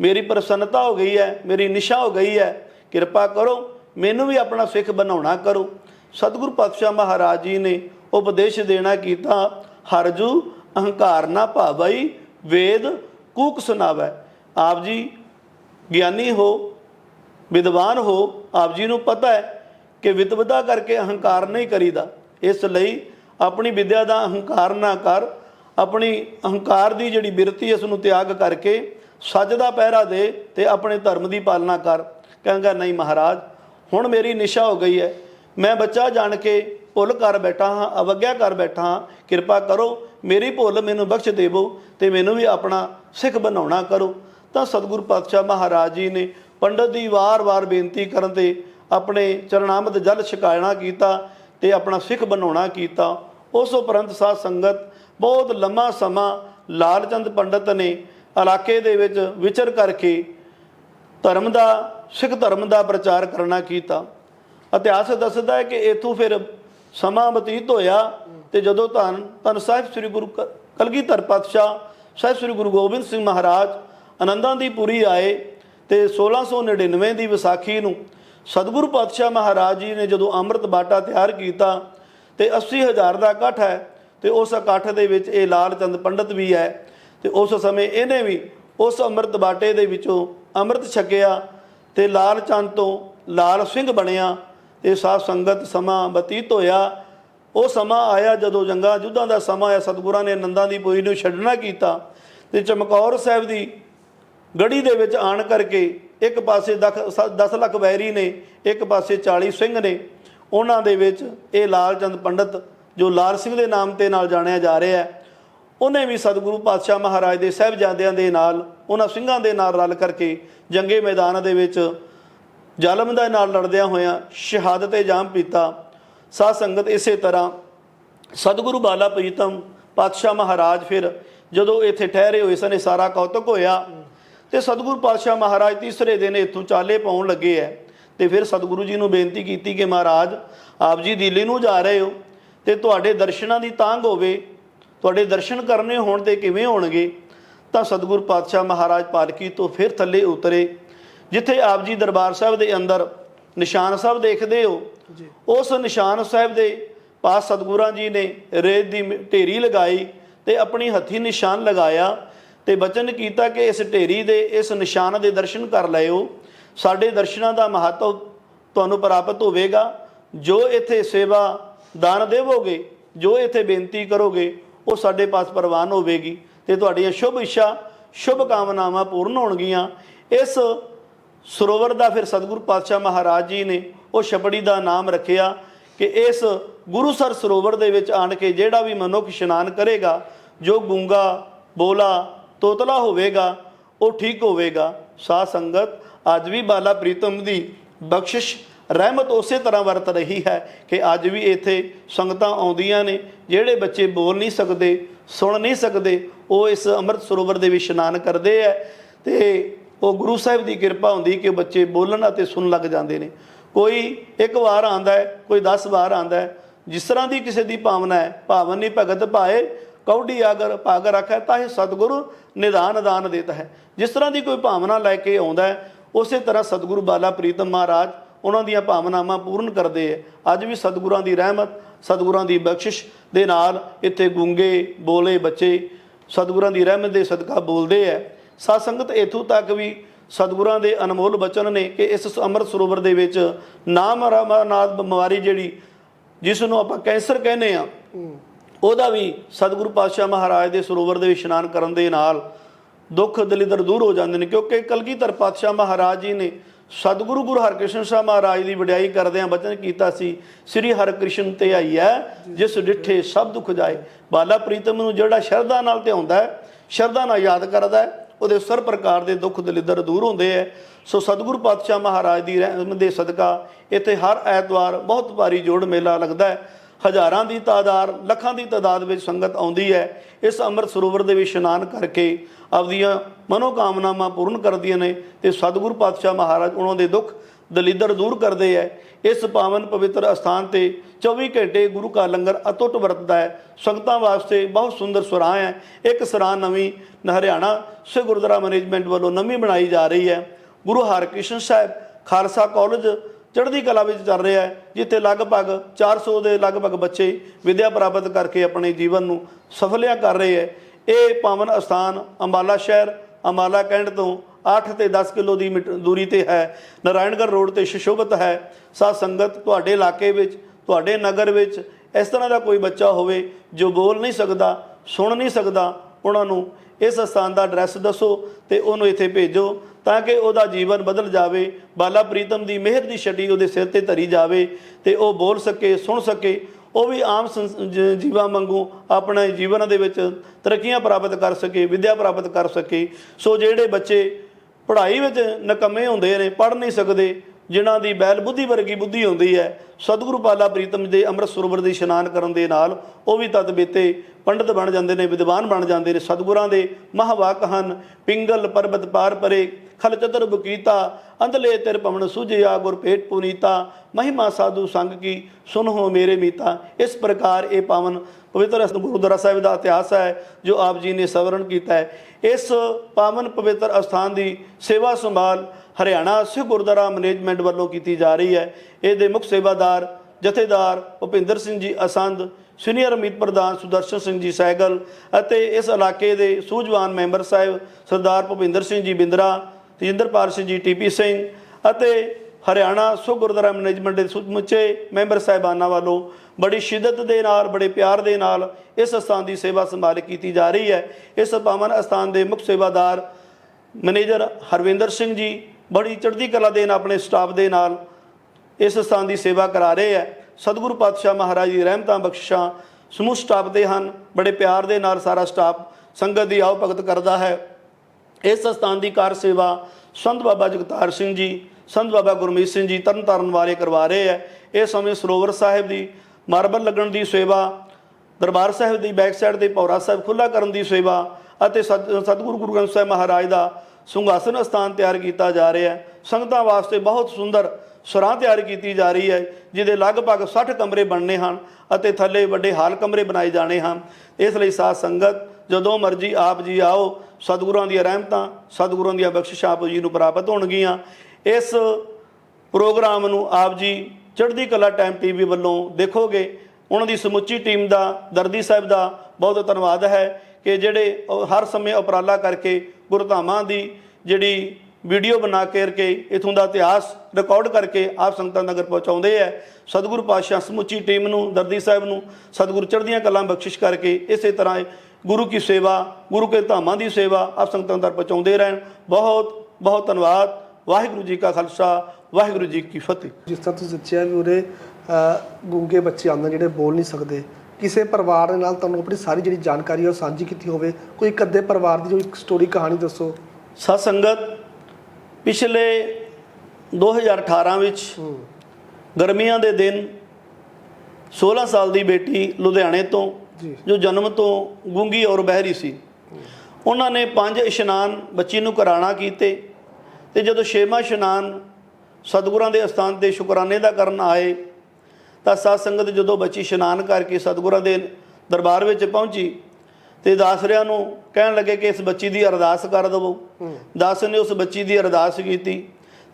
ਮੇਰੀ ਪ੍ਰਸੰਨਤਾ ਹੋ ਗਈ ਹੈ, ਮੇਰੀ ਨਿਸ਼ਾ ਹੋ ਗਈ ਹੈ। ਕਿਰਪਾ ਕਰੋ, ਮੈਨੂੰ ਵੀ ਆਪਣਾ ਸਿੱਖ ਬਣਾਉਣਾ ਕਰੋ। ਸਤਿਗੁਰੂ ਪਾਤਸ਼ਾਹ ਮਹਾਰਾਜ ਜੀ ਨੇ ਉਪਦੇਸ਼ ਦੇਣਾ ਕੀਤਾ ਹਰਜੂ ਅਹੰਕਾਰ ਨਾ ਭਾਵਈ ਵੇਦ ਕੂਕ ਸੁਣਾਵੈ। ਆਪ ਜੀ ਗਿਆਨੀ ਹੋ, ਵਿਦਵਾਨ ਹੋ, ਆਪ ਜੀ ਨੂੰ ਪਤਾ ਹੈ ਕਿ ਵਿਤਵਤਾ ਕਰਕੇ ਅਹੰਕਾਰ ਨਹੀਂ ਕਰੀਦਾ। ਇਸ ਲਈ ਆਪਣੀ ਵਿਦਿਆ ਦਾ ਅਹੰਕਾਰ ਨਾ ਕਰ, ਆਪਣੀ ਅਹੰਕਾਰ ਦੀ ਜਿਹੜੀ ਬਿਰਤੀ ਇਸ ਨੂੰ ਤਿਆਗ ਕਰਕੇ ਸੱਜ ਦਾ ਪਹਿਰਾ ਦੇ ਤੇ ਆਪਣੇ ਧਰਮ ਦੀ ਪਾਲਣਾ ਕਰ। ਕਹਿੰਗਾ ਨਹੀਂ ਮਹਾਰਾਜ, ਹੁਣ ਮੇਰੀ ਨਿਸ਼ਾ ਹੋ ਗਈ ਹੈ। ਮੈਂ ਬੱਚਾ ਜਾਣ ਕੇ ਭੁੱਲ ਕਰ ਬੈਠਾ ਹਾਂ, ਅਵਗਿਆ ਕਰ ਬੈਠਾ ਹਾਂ। ਕਿਰਪਾ ਕਰੋ, ਮੇਰੀ ਭੁੱਲ ਮੈਨੂੰ ਬਖਸ਼ ਦੇਵੋ ਤੇ ਮੈਨੂੰ ਵੀ ਆਪਣਾ ਸਿੱਖ ਬਣਾਉਣਾ ਕਰੋ। ਤਾਂ ਸਤਿਗੁਰੂ ਪਾਤਸ਼ਾਹ ਮਹਾਰਾਜ ਜੀ ਨੇ ਪੰਡਤ ਦੀ ਵਾਰ-ਵਾਰ ਬੇਨਤੀ ਕਰਨ ਤੇ ਆਪਣੇ ਚਰਨਾਮਤ ਜਲ ਛਕਾਇਣਾ ਕੀਤਾ ਤੇ ਆਪਣਾ ਸਿੱਖ ਬਣਾਉਣਾ ਕੀਤਾ। ਉਸ ਉਪਰੰਤ ਸਾਧ ਸੰਗਤ ਬਹੁਤ ਲੰਮਾ ਸਮਾਂ ਲਾਲਚੰਦ ਪੰਡਤ ਨੇ ਇਲਾਕੇ ਦੇ ਵਿੱਚ ਵਿਚਰ ਕਰਕੇ ਧਰਮ ਦਾ, ਸਿੱਖ ਧਰਮ ਦਾ ਪ੍ਰਚਾਰ ਕਰਨਾ ਕੀਤਾ। ਇਤਿਹਾਸ ਦੱਸਦਾ ਹੈ ਕਿ ਇਥੋਂ ਫਿਰ ਸਮਾਂ ਬਤੀਤ ਹੋਇਆ ਤੇ ਜਦੋਂ ਧੰਨ ਧੰਨ ਸਾਹਿਬ ਸ੍ਰੀ ਗੁਰੂ ਕ- ਕਲਗੀਧਰ ਪਾਤਸ਼ਾਹ ਸਾਹਿਬ ਸ੍ਰੀ ਗੁਰੂ ਗੋਬਿੰਦ ਸਿੰਘ ਮਹਾਰਾਜ ਆਨੰਦਾਂ ਦੀ ਪੁਰੀ ਆਏ ਤੇ 1699 ਦੀ ਵਿਸਾਖੀ ਨੂੰ ਸਤਿਗੁਰੂ ਪਾਤਸ਼ਾਹ ਮਹਾਰਾਜ ਜੀ ਨੇ ਜਦੋਂ ਅੰਮ੍ਰਿਤ ਬਾਟਾ ਤਿਆਰ ਕੀਤਾ ਤੇ 80000 ਦਾ ਇਕੱਠ ਹੈ ਤੇ ਉਸ ਇਕੱਠ ਦੇ ਵਿੱਚ ਇਹ ਲਾਲ ਚੰਦ ਪੰਡਤ ਵੀ ਹੈ ਤੇ ਉਸ ਸਮੇਂ ਇਹਨੇ ਵੀ ਉਸ ਅੰਮ੍ਰਿਤ ਬਾਟੇ ਦੇ ਵਿੱਚੋਂ ਅੰਮ੍ਰਿਤ ਛਕਿਆ ਤੇ ਲਾਲ ਚੰਦ ਤੋਂ ਲਾਲ ਸਿੰਘ ਬਣਿਆ ਤੇ ਸਾਧ ਸੰਗਤ ਸਮਾਂ ਬਤੀਤ ਹੋਇਆ। ਉਹ ਸਮਾਂ ਆਇਆ ਜਦੋਂ ਜੰਗਾਂ ਯੁੱਧਾਂ ਦਾ ਸਮਾਂ ਆਇਆ, ਸਤਿਗੁਰਾਂ ਨੇ ਨੰਦਾਂ ਦੀ ਪੂਰੀ ਨੂੰ ਛੱਡਣਾ ਕੀਤਾ ਤੇ ਚਮਕੌਰ ਸਾਹਿਬ ਦੀ ਗੜੀ ਦੇ ਵਿੱਚ ਆਣ ਕਰਕੇ ਇੱਕ ਪਾਸੇ 10 ਲੱਖ ਵੈਰੀ ਨੇ, ਇੱਕ ਪਾਸੇ 40 ਸਿੰਘ ਨੇ ਉਹਨਾਂ ਦੇ ਵਿੱਚ ਇਹ ਲਾਲ ਚੰਦ ਪੰਡਤ, ਜੋ ਲਾਲ ਸਿੰਘ ਦੇ ਨਾਮ ਤੇ ਨਾਲ ਜਾਣਿਆ ਜਾ ਰਿਹਾ ਹੈ, ਉਹਨੇ ਵੀ ਸਤਿਗੁਰੂ ਪਾਤਸ਼ਾਹ ਮਹਾਰਾਜ ਦੇ ਸਹਿਬਜ਼ਾਦਿਆਂ ਦੇ ਨਾਲ, ਉਹਨਾਂ ਸਿੰਘਾਂ ਦੇ ਨਾਲ ਰਲ ਕਰਕੇ ਜੰਗੇ ਮੈਦਾਨ ਦੇ ਵਿੱਚ ਜ਼ਾਲਮ ਦੇ ਨਾਲ ਲੜਦਿਆਂ ਹੋਇਆਂ ਸ਼ਹਾਦਤ ਏ ਜਾਮ ਪੀਤਾ ਸਾਧ ਸੰਗਤ ਇਸੇ ਤਰ੍ਹਾਂ ਸਤਿਗੁਰੂ ਬਾਲਾ ਪ੍ਰੀਤਮ ਪਾਤਸ਼ਾਹ ਮਹਾਰਾਜ ਫਿਰ ਜਦੋਂ ਇੱਥੇ ਠਹਿਰੇ ਹੋਏ ਸਨ, ਇਹ ਸਾਰਾ ਕੌਤਕ ਹੋਇਆ ਤੇ ਸਤਿਗੁਰੂ ਪਾਤਸ਼ਾਹ ਮਹਾਰਾਜ ਤੀਸਰੇ ਦਿਨ ਇੱਥੋਂ ਚਾਲੇ ਪਾਉਣ ਲੱਗੇ ਐ ਤੇ ਫਿਰ ਸਤਿਗੁਰੂ ਜੀ ਨੂੰ ਬੇਨਤੀ ਕੀਤੀ ਕਿ ਮਹਾਰਾਜ ਆਪ ਜੀ ਦਿੱਲੀ ਨੂੰ ਜਾ ਰਹੇ ਹੋ ਤੇ ਤੁਹਾਡੇ ਦਰਸ਼ਨਾਂ ਦੀ ਤਾਂਗ ਹੋਵੇ ਤੁਹਾਡੇ ਦਰਸ਼ਨ ਕਰਨੇ ਹੋਣ ਤੇ ਕਿਵੇਂ ਹੋਣਗੇ ਤਾਂ ਸਤਿਗੁਰੂ ਪਾਤਸ਼ਾਹ ਮਹਾਰਾਜ ਪਾਲਕੀ ਤੋਂ ਫਿਰ ਥੱਲੇ ਉਤਰੇ। ਜਿੱਥੇ ਆਪ ਜੀ ਦਰਬਾਰ ਸਾਹਿਬ ਦੇ ਅੰਦਰ ਨਿਸ਼ਾਨ ਸਾਹਿਬ ਦੇਖਦੇ ਹੋ ਉਸ ਨਿਸ਼ਾਨ ਸਾਹਿਬ ਦੇ ਪਾਸ ਸਤਿਗੁਰਾਂ ਜੀ ਨੇ ਰੇਤ ਦੀ ਢੇਰੀ ਲਗਾਈ ਤੇ ਆਪਣੀ ਹੱਥੀ ਨਿਸ਼ਾਨ ਲਗਾਇਆ ਤੇ ਬਚਨ ਕੀਤਾ ਕਿ ਇਸ ਢੇਰੀ ਦੇ ਇਸ ਨਿਸ਼ਾਨ ਦੇ ਦਰਸ਼ਨ ਕਰ ਲਿਓ ਸਾਡੇ ਦਰਸ਼ਨਾਂ ਦਾ ਮਹੱਤਵ ਤੁਹਾਨੂੰ ਪ੍ਰਾਪਤ ਹੋਵੇਗਾ। ਜੋ ਇੱਥੇ ਸੇਵਾ ਦਾਨ ਦੇਵੋਗੇ, ਜੋ ਇੱਥੇ ਬੇਨਤੀ ਕਰੋਗੇ, ਉਹ ਸਾਡੇ ਪਾਸ ਪ੍ਰਵਾਨ ਹੋਵੇਗੀ ਤੇ ਤੁਹਾਡੀਆਂ ਸ਼ੁਭ ਇੱਛਾ, ਸ਼ੁਭ ਕਾਮਨਾਵਾਂ ਪੂਰਨ ਹੋਣਗੀਆਂ। ਇਸ ਸਰੋਵਰ ਦਾ ਫਿਰ ਸਤਿਗੁਰੂ ਪਾਤਸ਼ਾਹ ਮਹਾਰਾਜ ਜੀ ਨੇ ਉਹ ਛਪੜੀ ਦਾ ਨਾਮ ਰੱਖਿਆ ਕਿ ਇਸ ਗੁਰੂਸਰ ਸਰੋਵਰ ਦੇ ਵਿੱਚ ਆਣ ਕੇ ਜਿਹੜਾ ਵੀ ਮਨੁੱਖ ਇਸ਼ਨਾਨ ਕਰੇਗਾ, ਜੋ ਗੁੰਗਾ, ਬੋਲਾ, ਤੋਤਲਾ ਹੋਵੇਗਾ, ਉਹ ਠੀਕ ਹੋਵੇਗਾ। ਸਾਧ ਸੰਗਤ ਅੱਜ ਵੀ ਬਾਲਾ ਪ੍ਰੀਤਮ ਦੀ ਬਖਸ਼ਿਸ਼ ਰਹਿਮਤ ਉਸੇ ਤਰ੍ਹਾਂ ਵਰਤ ਰਹੀ ਹੈ ਕਿ ਅੱਜ ਵੀ ਇੱਥੇ ਸੰਗਤਾਂ ਆਉਂਦੀਆਂ ਨੇ, ਜਿਹੜੇ ਬੱਚੇ ਬੋਲ ਨਹੀਂ ਸਕਦੇ, ਸੁਣ ਨਹੀਂ ਸਕਦੇ, ਉਹ ਇਸ ਅੰਮ੍ਰਿਤ ਸਰੋਵਰ ਦੇ ਵਿੱਚ ਇਸ਼ਨਾਨ ਕਰਦੇ ਐ ਤੇ ਉਹ ਗੁਰੂ ਸਾਹਿਬ ਦੀ ਕਿਰਪਾ ਹੁੰਦੀ ਕਿ ਬੱਚੇ ਬੋਲਣ ਅਤੇ ਸੁਣਨ ਲੱਗ ਜਾਂਦੇ ਨੇ। ਕੋਈ ਇੱਕ ਵਾਰ ਆਂਦਾ ਹੈ, ਕੋਈ 10 ਵਾਰ ਆਂਦਾ ਹੈ, ਜਿਸ ਤਰ੍ਹਾਂ ਦੀ ਕਿਸੇ ਦੀ ਭਾਵਨਾ ਹੈ, ਭਾਵਨ ਨਹੀਂ, ਭਗਤ ਭਾਏ ਕੌਡੀ ਆਗਰ ਭਾਗ ਰੱਖੈ, ਤਾਂ ਇਹ ਸਤਿਗੁਰੂ ਨਿਦਾਨ ਦਾਨ ਦੇਤਾ ਹੈ। ਜਿਸ ਤਰ੍ਹਾਂ ਦੀ ਕੋਈ ਭਾਵਨਾ ਲੈ ਕੇ ਆਉਂਦਾ ਹੈ ਉਸੇ ਤਰ੍ਹਾਂ ਸਤਿਗੁਰੂ ਬਾਲਾ ਪ੍ਰੀਤਮ ਮਹਾਰਾਜ ਉਹਨਾਂ ਦੀਆਂ ਭਾਵਨਾਵਾਂ ਪੂਰਨ ਕਰਦੇ ਹੈ ਅੱਜ ਵੀ ਸਤਿਗੁਰਾਂ ਦੀ ਰਹਿਮਤ ਸਤਿਗੁਰਾਂ ਦੀ ਬਖਸ਼ਿਸ਼ ਦੇ ਨਾਲ ਇੱਥੇ ਗੁੰਗੇ ਬੋਲੇ ਬੱਚੇ ਸਤਿਗੁਰਾਂ ਦੀ ਰਹਿਮਤ ਦੇ ਸਦਕਾ ਬੋਲਦੇ ਹੈ ਸਾਧ ਸੰਗਤ ਇਥੋਂ ਤੱਕ ਵੀ ਸਤਿਗੁਰਾਂ ਦੇ ਅਨਮੋਲ ਬਚਨ ਨੇ ਕਿ ਇਸ ਅੰਮ੍ਰਿਤ ਸਰੋਵਰ ਦੇ ਵਿੱਚ ਨਾਮ ਰਾਮਨਾਥ ਬਿਮਾਰੀ ਜਿਹੜੀ ਜਿਸ ਨੂੰ ਆਪਾਂ ਕੈਂਸਰ ਕਹਿੰਦੇ ਆ ਉਹਦਾ ਵੀ ਸਤਿਗੁਰੂ ਪਾਤਸ਼ਾਹ ਮਹਾਰਾਜ ਦੇ ਸਰੋਵਰ ਦੇ ਵਿੱਚ ਇਸ਼ਨਾਨ ਕਰਨ ਦੇ ਨਾਲ ਦੁੱਖ ਦਲਿਦਰ ਦੂਰ ਹੋ ਜਾਂਦੇ ਨੇ, ਕਿਉਂਕਿ ਕਲਗੀਧਰ ਪਾਤਸ਼ਾਹ ਮਹਾਰਾਜ ਜੀ ਨੇ ਸਤਿਗੁਰੂ ਗੁਰੂ ਹਰਕ੍ਰਿਸ਼ਨ ਸਾਹਿਬ ਮਹਾਰਾਜ ਦੀ ਵਡਿਆਈ ਕਰਦਿਆਂ ਬਚਨ ਕੀਤਾ ਸੀ, ਸ੍ਰੀ ਹਰਕ੍ਰਿਸ਼ਨ ਤੇ ਆਈ ਹੈ, ਜਿਸ ਡਿੱਠੇ ਸਭ ਦੁੱਖ ਜਾਏ। ਬਾਲਾ ਪ੍ਰੀਤਮ ਨੂੰ ਜਿਹੜਾ ਸ਼ਰਧਾ ਨਾਲ ਧਿਆਉਂਦਾ ਹੈ, ਸ਼ਰਧਾ ਨਾਲ ਯਾਦ ਕਰਦਾ ਹੈ, ਉਹਦੇ ਸਰ ਪ੍ਰਕਾਰ ਦੇ ਦੁੱਖ ਦਲਿਦਰ ਦੂਰ ਹੁੰਦੇ ਹੈ। ਸੋ ਸਤਿਗੁਰੂ ਪਾਤਸ਼ਾਹ ਮਹਾਰਾਜ ਦੀ ਰਹਿਮਤ ਦੇ ਸਦਕਾ ਇੱਥੇ ਹਰ ਐਤਵਾਰ ਬਹੁਤ ਭਾਰੀ ਜੋੜ ਮੇਲਾ ਲੱਗਦਾ ਹੈ। ਹਜ਼ਾਰਾਂ ਦੀ ਤਾਦਾਦ ਲੱਖਾਂ ਦੀ ਤਾਦਾਦ ਵਿੱਚ ਸੰਗਤ ਆਉਂਦੀ ਹੈ। ਇਸ ਅੰਮ੍ਰਿਤ ਸਰੋਵਰ ਦੇ ਵਿੱਚ ਇਸ਼ਨਾਨ ਕਰਕੇ ਆਪਦੀਆਂ ਮਨੋਕਾਮਨਾਵਾਂ ਪੂਰਨ ਕਰਦੀਆਂ ਨੇ ਤੇ ਸਤਿਗੁਰੂ ਪਾਤਸ਼ਾਹ ਮਹਾਰਾਜ ਉਹਨਾਂ ਦੇ ਦੁੱਖ ਦਲਿੱਦਰ ਦੂਰ ਕਰਦੇ ਹੈ। ਇਸ ਪਾਵਨ ਪਵਿੱਤਰ ਅਸਥਾਨ ਤੇ 24 ਘੰਟੇ ਗੁਰੂ ਕਾ ਲੰਗਰ ਅਤੁੱਟ ਵਰਤਦਾ ਹੈ। ਸੰਗਤਾਂ ਵਾਸਤੇ ਬਹੁਤ ਸੁੰਦਰ ਸਰਾਂ ਹੈ। ਇੱਕ ਸਰਾਂ ਨਵੀਂ ਹਰਿਆਣਾ ਸਿੱਖ ਗੁਰਦੁਆਰਾ ਮੈਨੇਜਮੈਂਟ ਵੱਲੋਂ ਨਵੀਂ ਬਣਾਈ ਜਾ ਰਹੀ ਹੈ। ਗੁਰੂ ਹਰਕ੍ਰਿਸ਼ਨ ਸਾਹਿਬ ਖਾਲਸਾ ਕਾਲਜ ਚੜ੍ਹਦੀ ਕਲਾ ਵਿੱਚ ਚੱਲ ਰਿਹਾ ਹੈ, ਜਿੱਥੇ ਲਗਭਗ 400 ਦੇ ਲਗਭਗ ਬੱਚੇ ਵਿਦਿਆ ਪ੍ਰਾਪਤ ਕਰਕੇ ਆਪਣੇ ਜੀਵਨ ਨੂੰ ਸਫਲਿਆ ਕਰ ਰਹੇ ਹੈ। ਇਹ ਪਾਵਨ ਅਸਥਾਨ ਅੰਬਾਲਾ ਸ਼ਹਿਰ, ਅੰਬਾਲਾ ਕੈਂਟ ਤੋਂ 8 ਤੇ 10 ਕਿਲੋ ਦੀ ਮੀਟਰ ਦੂਰੀ ਤੇ ਹੈ। ਨਾਰਾਇਣਗੜ੍ਹ ਰੋਡ ਤੇ ਸ਼ਿਸ਼ੋਭਤ ਹੈ। ਸਾਧ ਸੰਗਤ ਤੁਹਾਡੇ ਇਲਾਕੇ ਵਿੱਚ, ਤੁਹਾਡੇ ਨਗਰ ਵਿੱਚ ਇਸ ਤਰ੍ਹਾਂ ਦਾ ਕੋਈ ਬੱਚਾ ਹੋਵੇ ਜੋ ਬੋਲ ਨਹੀਂ ਸਕਦਾ, ਸੁਣ ਨਹੀਂ ਸਕਦਾ, ਉਹਨਾਂ ਨੂੰ ਇਸ ਸਥਾਨ ਦਾ ਐਡਰੈਸ ਦੱਸੋ ਤੇ ਉਹਨੂੰ ਇੱਥੇ ਭੇਜੋ। ਤਾਂ ਕਿ ਉਹਦਾ ਜੀਵਨ ਬਦਲ ਜਾਵੇ, ਬਾਲਾ ਪ੍ਰੀਤਮ ਦੀ ਮਿਹਰ ਦੀ ਛਟੀ ਉਹਦੇ ਸਿਰ ਤੇ ਧਰੀ ਜਾਵੇ ਤੇ ਉਹ ਬੋਲ ਸਕੇ, ਸੁਣ ਸਕੇ, ਉਹ ਵੀ ਆਮ ਸੰਸ- ਜੀਵਾਂ ਵਾਂਗੂ ਆਪਣੇ ਜੀਵਨ ਦੇ ਵਿੱਚ ਤਰੱਕੀਆਂ ਪ੍ਰਾਪਤ ਕਰ ਸਕੇ, ਵਿਦਿਆ ਪ੍ਰਾਪਤ ਕਰ ਸਕੇ। ਸੋ ਜਿਹੜੇ ਬੱਚੇ ਪੜ੍ਹਾਈ ਵਿੱਚ ਨਕਮੇ ਹੁੰਦੇ ਨੇ, ਪੜ੍ਹ ਨਹੀਂ ਸਕਦੇ ਜਿਨ੍ਹਾਂ ਦੀ ਬੈਲ ਬੁੱਧੀ ਵਰਗੀ ਬੁੱਧੀ ਹੁੰਦੀ ਹੈ, ਸਤਿਗੁਰੂ ਪਾਲਾ ਪ੍ਰੀਤਮ ਦੇ ਅੰਮ੍ਰਿਤ ਸਰੋਵਰ ਦੇ ਇਸ਼ਨਾਨ ਕਰਨ ਦੇ ਨਾਲ ਉਹ ਵੀ ਤਤ ਬੀਤੇ ਪੰਡਤ ਬਣ ਜਾਂਦੇ ਨੇ, ਵਿਦਵਾਨ ਬਣ ਜਾਂਦੇ ਨੇ, ਸਤਿਗੁਰਾਂ ਦੇ ਮਹਾਵਾਕ ਹਨ। ਪਿੰਗਲ ਪਰਬਤ ਪਾਰ ਪਰੇ, ਖਲ ਚਤਰ ਬਕੀਤਾ, ਅੰਧਲੇ ਤੇਰ ਪਵਨ ਸੁਜਿਆ ਗੁਰ ਭੇਟ ਪੁਨੀਤਾ, ਮਹਿਮਾ ਸਾਧੂ ਸੰਗ ਕੀ ਸੁਨਹੁ ਮੇਰੇ ਮੀਤਾ। ਇਸ ਪ੍ਰਕਾਰ ਇਹ ਪਾਵਨ ਪਵਿੱਤਰ ਅਸਥਾਨ ਗੁਰਦੁਆਰਾ ਸਾਹਿਬ ਦਾ ਇਤਿਹਾਸ ਹੈ, ਜੋ ਆਪ ਜੀ ਨੇ ਸਵਰਨ ਕੀਤਾ ਹੈ। ਇਸ ਪਾਵਨ ਪਵਿੱਤਰ ਅਸਥਾਨ ਦੀ ਸੇਵਾ ਸੰਭਾਲ ਹਰਿਆਣਾ ਸਿੱਖ ਗੁਰਦੁਆਰਾ ਮੈਨੇਜਮੈਂਟ ਵੱਲੋਂ ਕੀਤੀ ਜਾ ਰਹੀ ਹੈ। ਇਹਦੇ ਮੁੱਖ ਸੇਵਾਦਾਰ, ਜਥੇਦਾਰ ਭੁਪਿੰਦਰ ਸਿੰਘ ਜੀ ਅਸੰਦ, ਸੀਨੀਅਰ ਅਮੀਤ ਪ੍ਰਧਾਨ ਸੁਦਰਸ਼ਨ ਸਿੰਘ ਜੀ ਸਹਿਗਲ ਅਤੇ ਇਸ ਇਲਾਕੇ ਦੇ ਸੂਝਵਾਨ ਮੈਂਬਰ ਸਾਹਿਬ ਸਰਦਾਰ ਭੁਪਿੰਦਰ ਸਿੰਘ ਜੀ ਬਿੰਦਰਾ, ਤੇਜਿੰਦਰਪਾਲ ਸਿੰਘ ਜੀ ਟੀਪੀ ਸਿੰਘ ਅਤੇ ਹਰਿਆਣਾ ਸੁ ਗੁਰਦੁਆਰਾ ਮੈਨੇਜਮੈਂਟ ਦੇ ਸਮੁੱਚੇ ਮੈਂਬਰ ਸਾਹਿਬਾਨਾਂ ਵੱਲੋਂ ਬੜੀ ਸ਼ਿੱਦਤ ਦੇ ਨਾਲ, ਬੜੇ ਪਿਆਰ ਦੇ ਨਾਲ ਇਸ ਸਥਾਨ ਦੀ ਸੇਵਾ ਸੰਭਾਲ ਕੀਤੀ ਜਾ ਰਹੀ ਹੈ। ਇਸ ਪਾਵਨ ਅਸਥਾਨ ਦੇ ਮੁੱਖ ਸੇਵਾਦਾਰ ਮੈਨੇਜਰ ਹਰਵਿੰਦਰ ਸਿੰਘ ਜੀ ਬੜੀ ਚੜ੍ਹਦੀ ਕਲਾ ਦੇ ਨਾਲ, ਆਪਣੇ ਸਟਾਫ ਦੇ ਨਾਲ ਇਸ ਸਥਾਨ ਦੀ ਸੇਵਾ ਕਰਾ ਰਹੇ ਹੈ। ਸਤਿਗੁਰੂ ਪਾਤਸ਼ਾਹ ਮਹਾਰਾਜ ਦੀ ਰਹਿਮਤਾਂ ਬਖਸ਼ਾਂ ਸਮੂਹ ਸਟਾਫ ਦੇ ਹਨ, ਬੜੇ ਪਿਆਰ ਦੇ ਨਾਲ ਸਾਰਾ ਸਟਾਫ ਸੰਗਤ ਦੀ ਆਓ ਭਗਤ ਕਰਦਾ ਹੈ। ਇਸ ਸਥਾਨ ਦੀ ਕਾਰ ਸੇਵਾ ਸੰਤ ਬਾਬਾ ਜਗਤਾਰ ਸਿੰਘ ਜੀ, ਸੰਤ ਬਾਬਾ ਗੁਰਮੀਤ ਸਿੰਘ ਜੀ ਤਰਨ ਤਾਰਨ ਵਾਲੇ ਕਰਵਾ ਰਹੇ ਹੈ। ਇਸ ਸਮੇਂ ਸਰੋਵਰ ਸਾਹਿਬ ਦੀ ਮਾਰਬਲ ਲੱਗਣ ਦੀ ਸੇਵਾ, ਦਰਬਾਰ ਸਾਹਿਬ ਦੀ ਬੈਕ ਸਾਈਡ ਤੇ ਪੌਰਾ ਸਾਹਿਬ ਖੁੱਲਾ ਕਰਨ ਦੀ ਸੇਵਾ ਅਤੇ ਸਤ- ਸਤਿਗੁਰੂ ਗੁਰੂ ਗ੍ਰੰਥ ਸਾਹਿਬ ਮਹਾਰਾਜ ਦਾ ਸਿੰਘਾਸਨ ਸਥਾਨ ਤਿਆਰ ਕੀਤਾ ਜਾ ਰਿਹਾ ਹੈ। ਸੰਗਤਾਂ ਵਾਸਤੇ ਬਹੁਤ ਸੁੰਦਰ ਸਰਾਂ ਤਿਆਰ ਕੀਤੀ ਜਾ ਰਹੀ ਹੈ, ਜਿਹਦੇ ਲਗਭਗ 60 ਕਮਰੇ ਬਣਨੇ ਹਨ ਅਤੇ ਥੱਲੇ ਵੱਡੇ ਹਾਲ ਕਮਰੇ ਬਣਾਏ ਜਾਣੇ ਹਨ। ਇਸ ਲਈ ਸਾਧ ਸੰਗਤ, ਜਦੋਂ ਮਰਜ਼ੀ ਆਪ ਜੀ ਆਓ, ਸਤਿਗੁਰਾਂ ਦੀਆਂ ਰਹਿਮਤਾਂ, ਸਤਿਗੁਰਾਂ ਦੀਆਂ ਬਖਸ਼ਿਸ਼ਾਂ ਆਪ ਜੀ ਨੂੰ ਪ੍ਰਾਪਤ ਹੋਣਗੀਆਂ। ਇਸ ਪ੍ਰੋਗਰਾਮ ਨੂੰ ਆਪ ਜੀ ਚੜ੍ਹਦੀ ਕਲਾ ਟਾਈਮ ਟੀਵੀ ਵੱਲੋਂ ਦੇਖੋਗੇ। ਉਹਨਾਂ ਦੀ ਸਮੁੱਚੀ ਟੀਮ ਦਾ, ਦਰਦੀ ਸਾਹਿਬ ਦਾ ਬਹੁਤ ਧੰਨਵਾਦ ਹੈ ਕਿ ਜਿਹੜੇ ਹਰ ਸਮੇਂ ਉਪਰਾਲਾ ਕਰਕੇ ਗੁਰਧਾਮਾਂ ਦੀ ਜਿਹੜੀ ਵੀਡੀਓ ਬਣਾ ਕੇ ਕੇ ਇਥੋਂ ਦਾ ਇਤਿਹਾਸ ਰਿਕਾਰਡ ਕਰਕੇ ਆਪ ਸੰਗਤਾਂ ਤੱਕ ਪਹੁੰਚਾਉਂਦੇ ਹੈ ਸਤਿਗੁਰੂ ਪਾਤਸ਼ਾਹ ਸਮੁੱਚੀ ਟੀਮ ਨੂੰ ਦਰਦੀ ਸਾਹਿਬ ਨੂੰ ਸਤਿਗੁਰੂ ਚੜ੍ਹਦੀਆਂ ਕਲਾਂ ਬਖਸ਼ਿਸ਼ ਕਰਕੇ ਇਸੇ ਤਰ੍ਹਾਂ ਗੁਰੂ ਕੀ ਸੇਵਾ ਗੁਰੂ ਕੇ ਧਾਮਾਂ ਦੀ ਸੇਵਾ ਆਪ ਸੰਗਤਾਂ ਤੱਕ ਪਹੁੰਚਾਉਂਦੇ ਰਹਿਣ। ਬਹੁਤ ਬਹੁਤ ਧੰਨਵਾਦ। ਵਾਹਿਗੁਰੂ ਜੀ ਕਾ ਖਾਲਸਾ ਵਾਹਿਗੁਰੂ ਜੀ ਕੀ ਫਤਿਹ। ਜਿਸ ਤਰ੍ਹਾਂ ਤੁਸੀਂ ਦੱਸਿਆ ਵੀ ਉਰੇ ਅ, ਬੱਚੇ ਆਉਂਦੇ ਜਿਹੜੇ ਬੋਲ ਨਹੀਂ ਸਕਦੇ। ਕਿਸੇ ਪਰਿਵਾਰ ਦੇ ਨਾਲ ਤੁਹਾਨੂੰ ਆਪਣੀ ਸਾਰੀ ਜਿਹੜੀ ਜਾਣਕਾਰੀ ਹੈ ਉਹ ਸਾਂਝੀ ਕੀਤੀ ਹੋਵੇ? ਕੋਈ ਇੱਕ ਅੱਧੇ ਪਰਿਵਾਰ ਦੀ ਜੋ ਇੱਕ ਸਟੋਰੀ ਕਹਾਣੀ ਦੱਸੋ। ਸਤ ਸੰਗਤ ਪਿਛਲੇ 2018 ਵਿੱਚ ਗਰਮੀਆਂ ਦੇ ਦਿਨ 16 ਸਾਲ ਦੀ ਬੇਟੀ ਲੁਧਿਆਣੇ ਤੋਂ ਜੀ। ਜੋ ਜਨਮ ਤੋਂ ਗੂੰਗੀ ਔਰ ਬਹਿਰੀ ਸੀ। ਉਹਨਾਂ ਨੇ ਪੰਜ ਇਸ਼ਨਾਨ ਬੱਚੀ ਨੂੰ ਕਰਾਣਾ ਕੀਤੇ ਤੇ ਜਦੋਂ ਛੇਵਾਂ ਇਸ਼ਨਾਨ ਸਤਿਗੁਰਾਂ ਦੇ ਅਸਥਾਨ ਤੇ ਸ਼ੁਕਰਾਨੇ ਦਾ ਕਰਨ ਆਏ ਤਾਂ ਸਾਧ ਸੰਗਤ ਜਦੋਂ ਬੱਚੀ ਇਸ਼ਨਾਨ ਕਰਕੇ ਸਤਿਗੁਰਾਂ ਦੇ ਦਰਬਾਰ ਵਿੱਚ ਪਹੁੰਚੀ ਤੇ ਦਾਸਰਿਆਂ ਨੂੰ ਕਹਿਣ ਲੱਗੇ ਕਿ ਇਸ ਬੱਚੀ ਦੀ ਅਰਦਾਸ ਕਰ ਦਵੋ। ਦਾਸ ਨੇ ਉਸ ਬੱਚੀ ਦੀ ਅਰਦਾਸ ਕੀਤੀ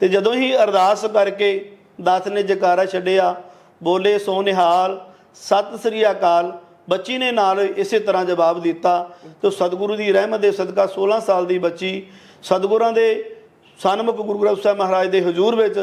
ਤੇ ਜਦੋਂ ਹੀ ਅਰਦਾਸ ਕਰਕੇ ਦਾਸ ਨੇ ਜਕਾਰਾ ਛੱਡਿਆ, ਬੋਲੇ, ਸੋ ਨਿਹਾਲ, ਸਤਿ ਸ੍ਰੀ ਅਕਾਲ। ਬੱਚੀ ਨੇ ਨਾਲ ਇਸੇ ਤਰ੍ਹਾਂ ਜਵਾਬ ਦਿੱਤਾ ਤੇ ਸਤਿਗੁਰੂ ਦੀ ਰਹਿਮਤ ਦੇ ਸਦਕਾ 16 ਸਾਲ ਦੀ ਬੱਚੀ ਸਤਿਗੁਰਾਂ ਦੇ ਸਨਮੁਖ ਗੁਰੂ ਗ੍ਰੰਥ ਸਾਹਿਬ ਮਹਾਰਾਜ ਦੇ ਹਜ਼ੂਰ ਵਿੱਚ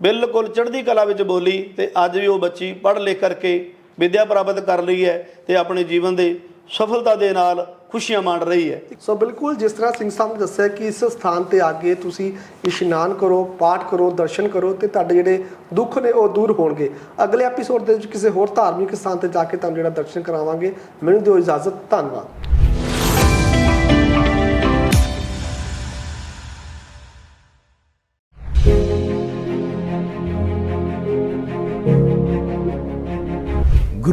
ਬਿਲਕੁਲ ਚੜ੍ਹਦੀ ਕਲਾ ਵਿੱਚ ਬੋਲੀ ਤੇ ਅੱਜ ਵੀ ਉਹ ਬੱਚੀ ਪੜ੍ਹ ਲਿਖ ਕਰਕੇ ਵਿਦਿਆ ਪ੍ਰਾਪਤ ਕਰ ਲਈ ਹੈ ਤੇ ਆਪਣੇ ਜੀਵਨ ਦੇ ਸਫਲਤਾ ਦੇ ਨਾਲ ਖੁਸ਼ੀਆਂ ਮਾਣ ਰਹੀ ਹੈ। ਸੋ ਬਿਲਕੁਲ ਜਿਸ ਤਰ੍ਹਾਂ ਸਿੰਘ ਸਾਹਿਬ ਨੇ ਦੱਸਿਆ ਕਿ ਇਸ ਸਥਾਨ ਤੇ ਆ ਕੇ ਤੁਸੀਂ ਇਸ਼ਨਾਨ ਕਰੋ, ਪਾਠ ਕਰੋ, ਦਰਸ਼ਨ ਕਰੋ ਤੇ ਤੁਹਾਡੇ ਜਿਹੜੇ ਦੁੱਖ ਨੇ ਉਹ ਦੂਰ ਹੋਣਗੇ। ਅਗਲੇ ਐਪੀਸੋਡ ਦੇ ਵਿੱਚ ਕਿਸੇ ਹੋਰ ਧਾਰਮਿਕ ਸਥਾਨ ਤੇ ਜਾ ਕੇ ਤੁਹਾਨੂੰ ਜਿਹੜਾ ਦਰਸ਼ਨ ਕਰਾਵਾਂਗੇ। ਮੈਨੂੰ ਦਿਓ ਇਜਾਜ਼ਤ, ਧੰਨਵਾਦ।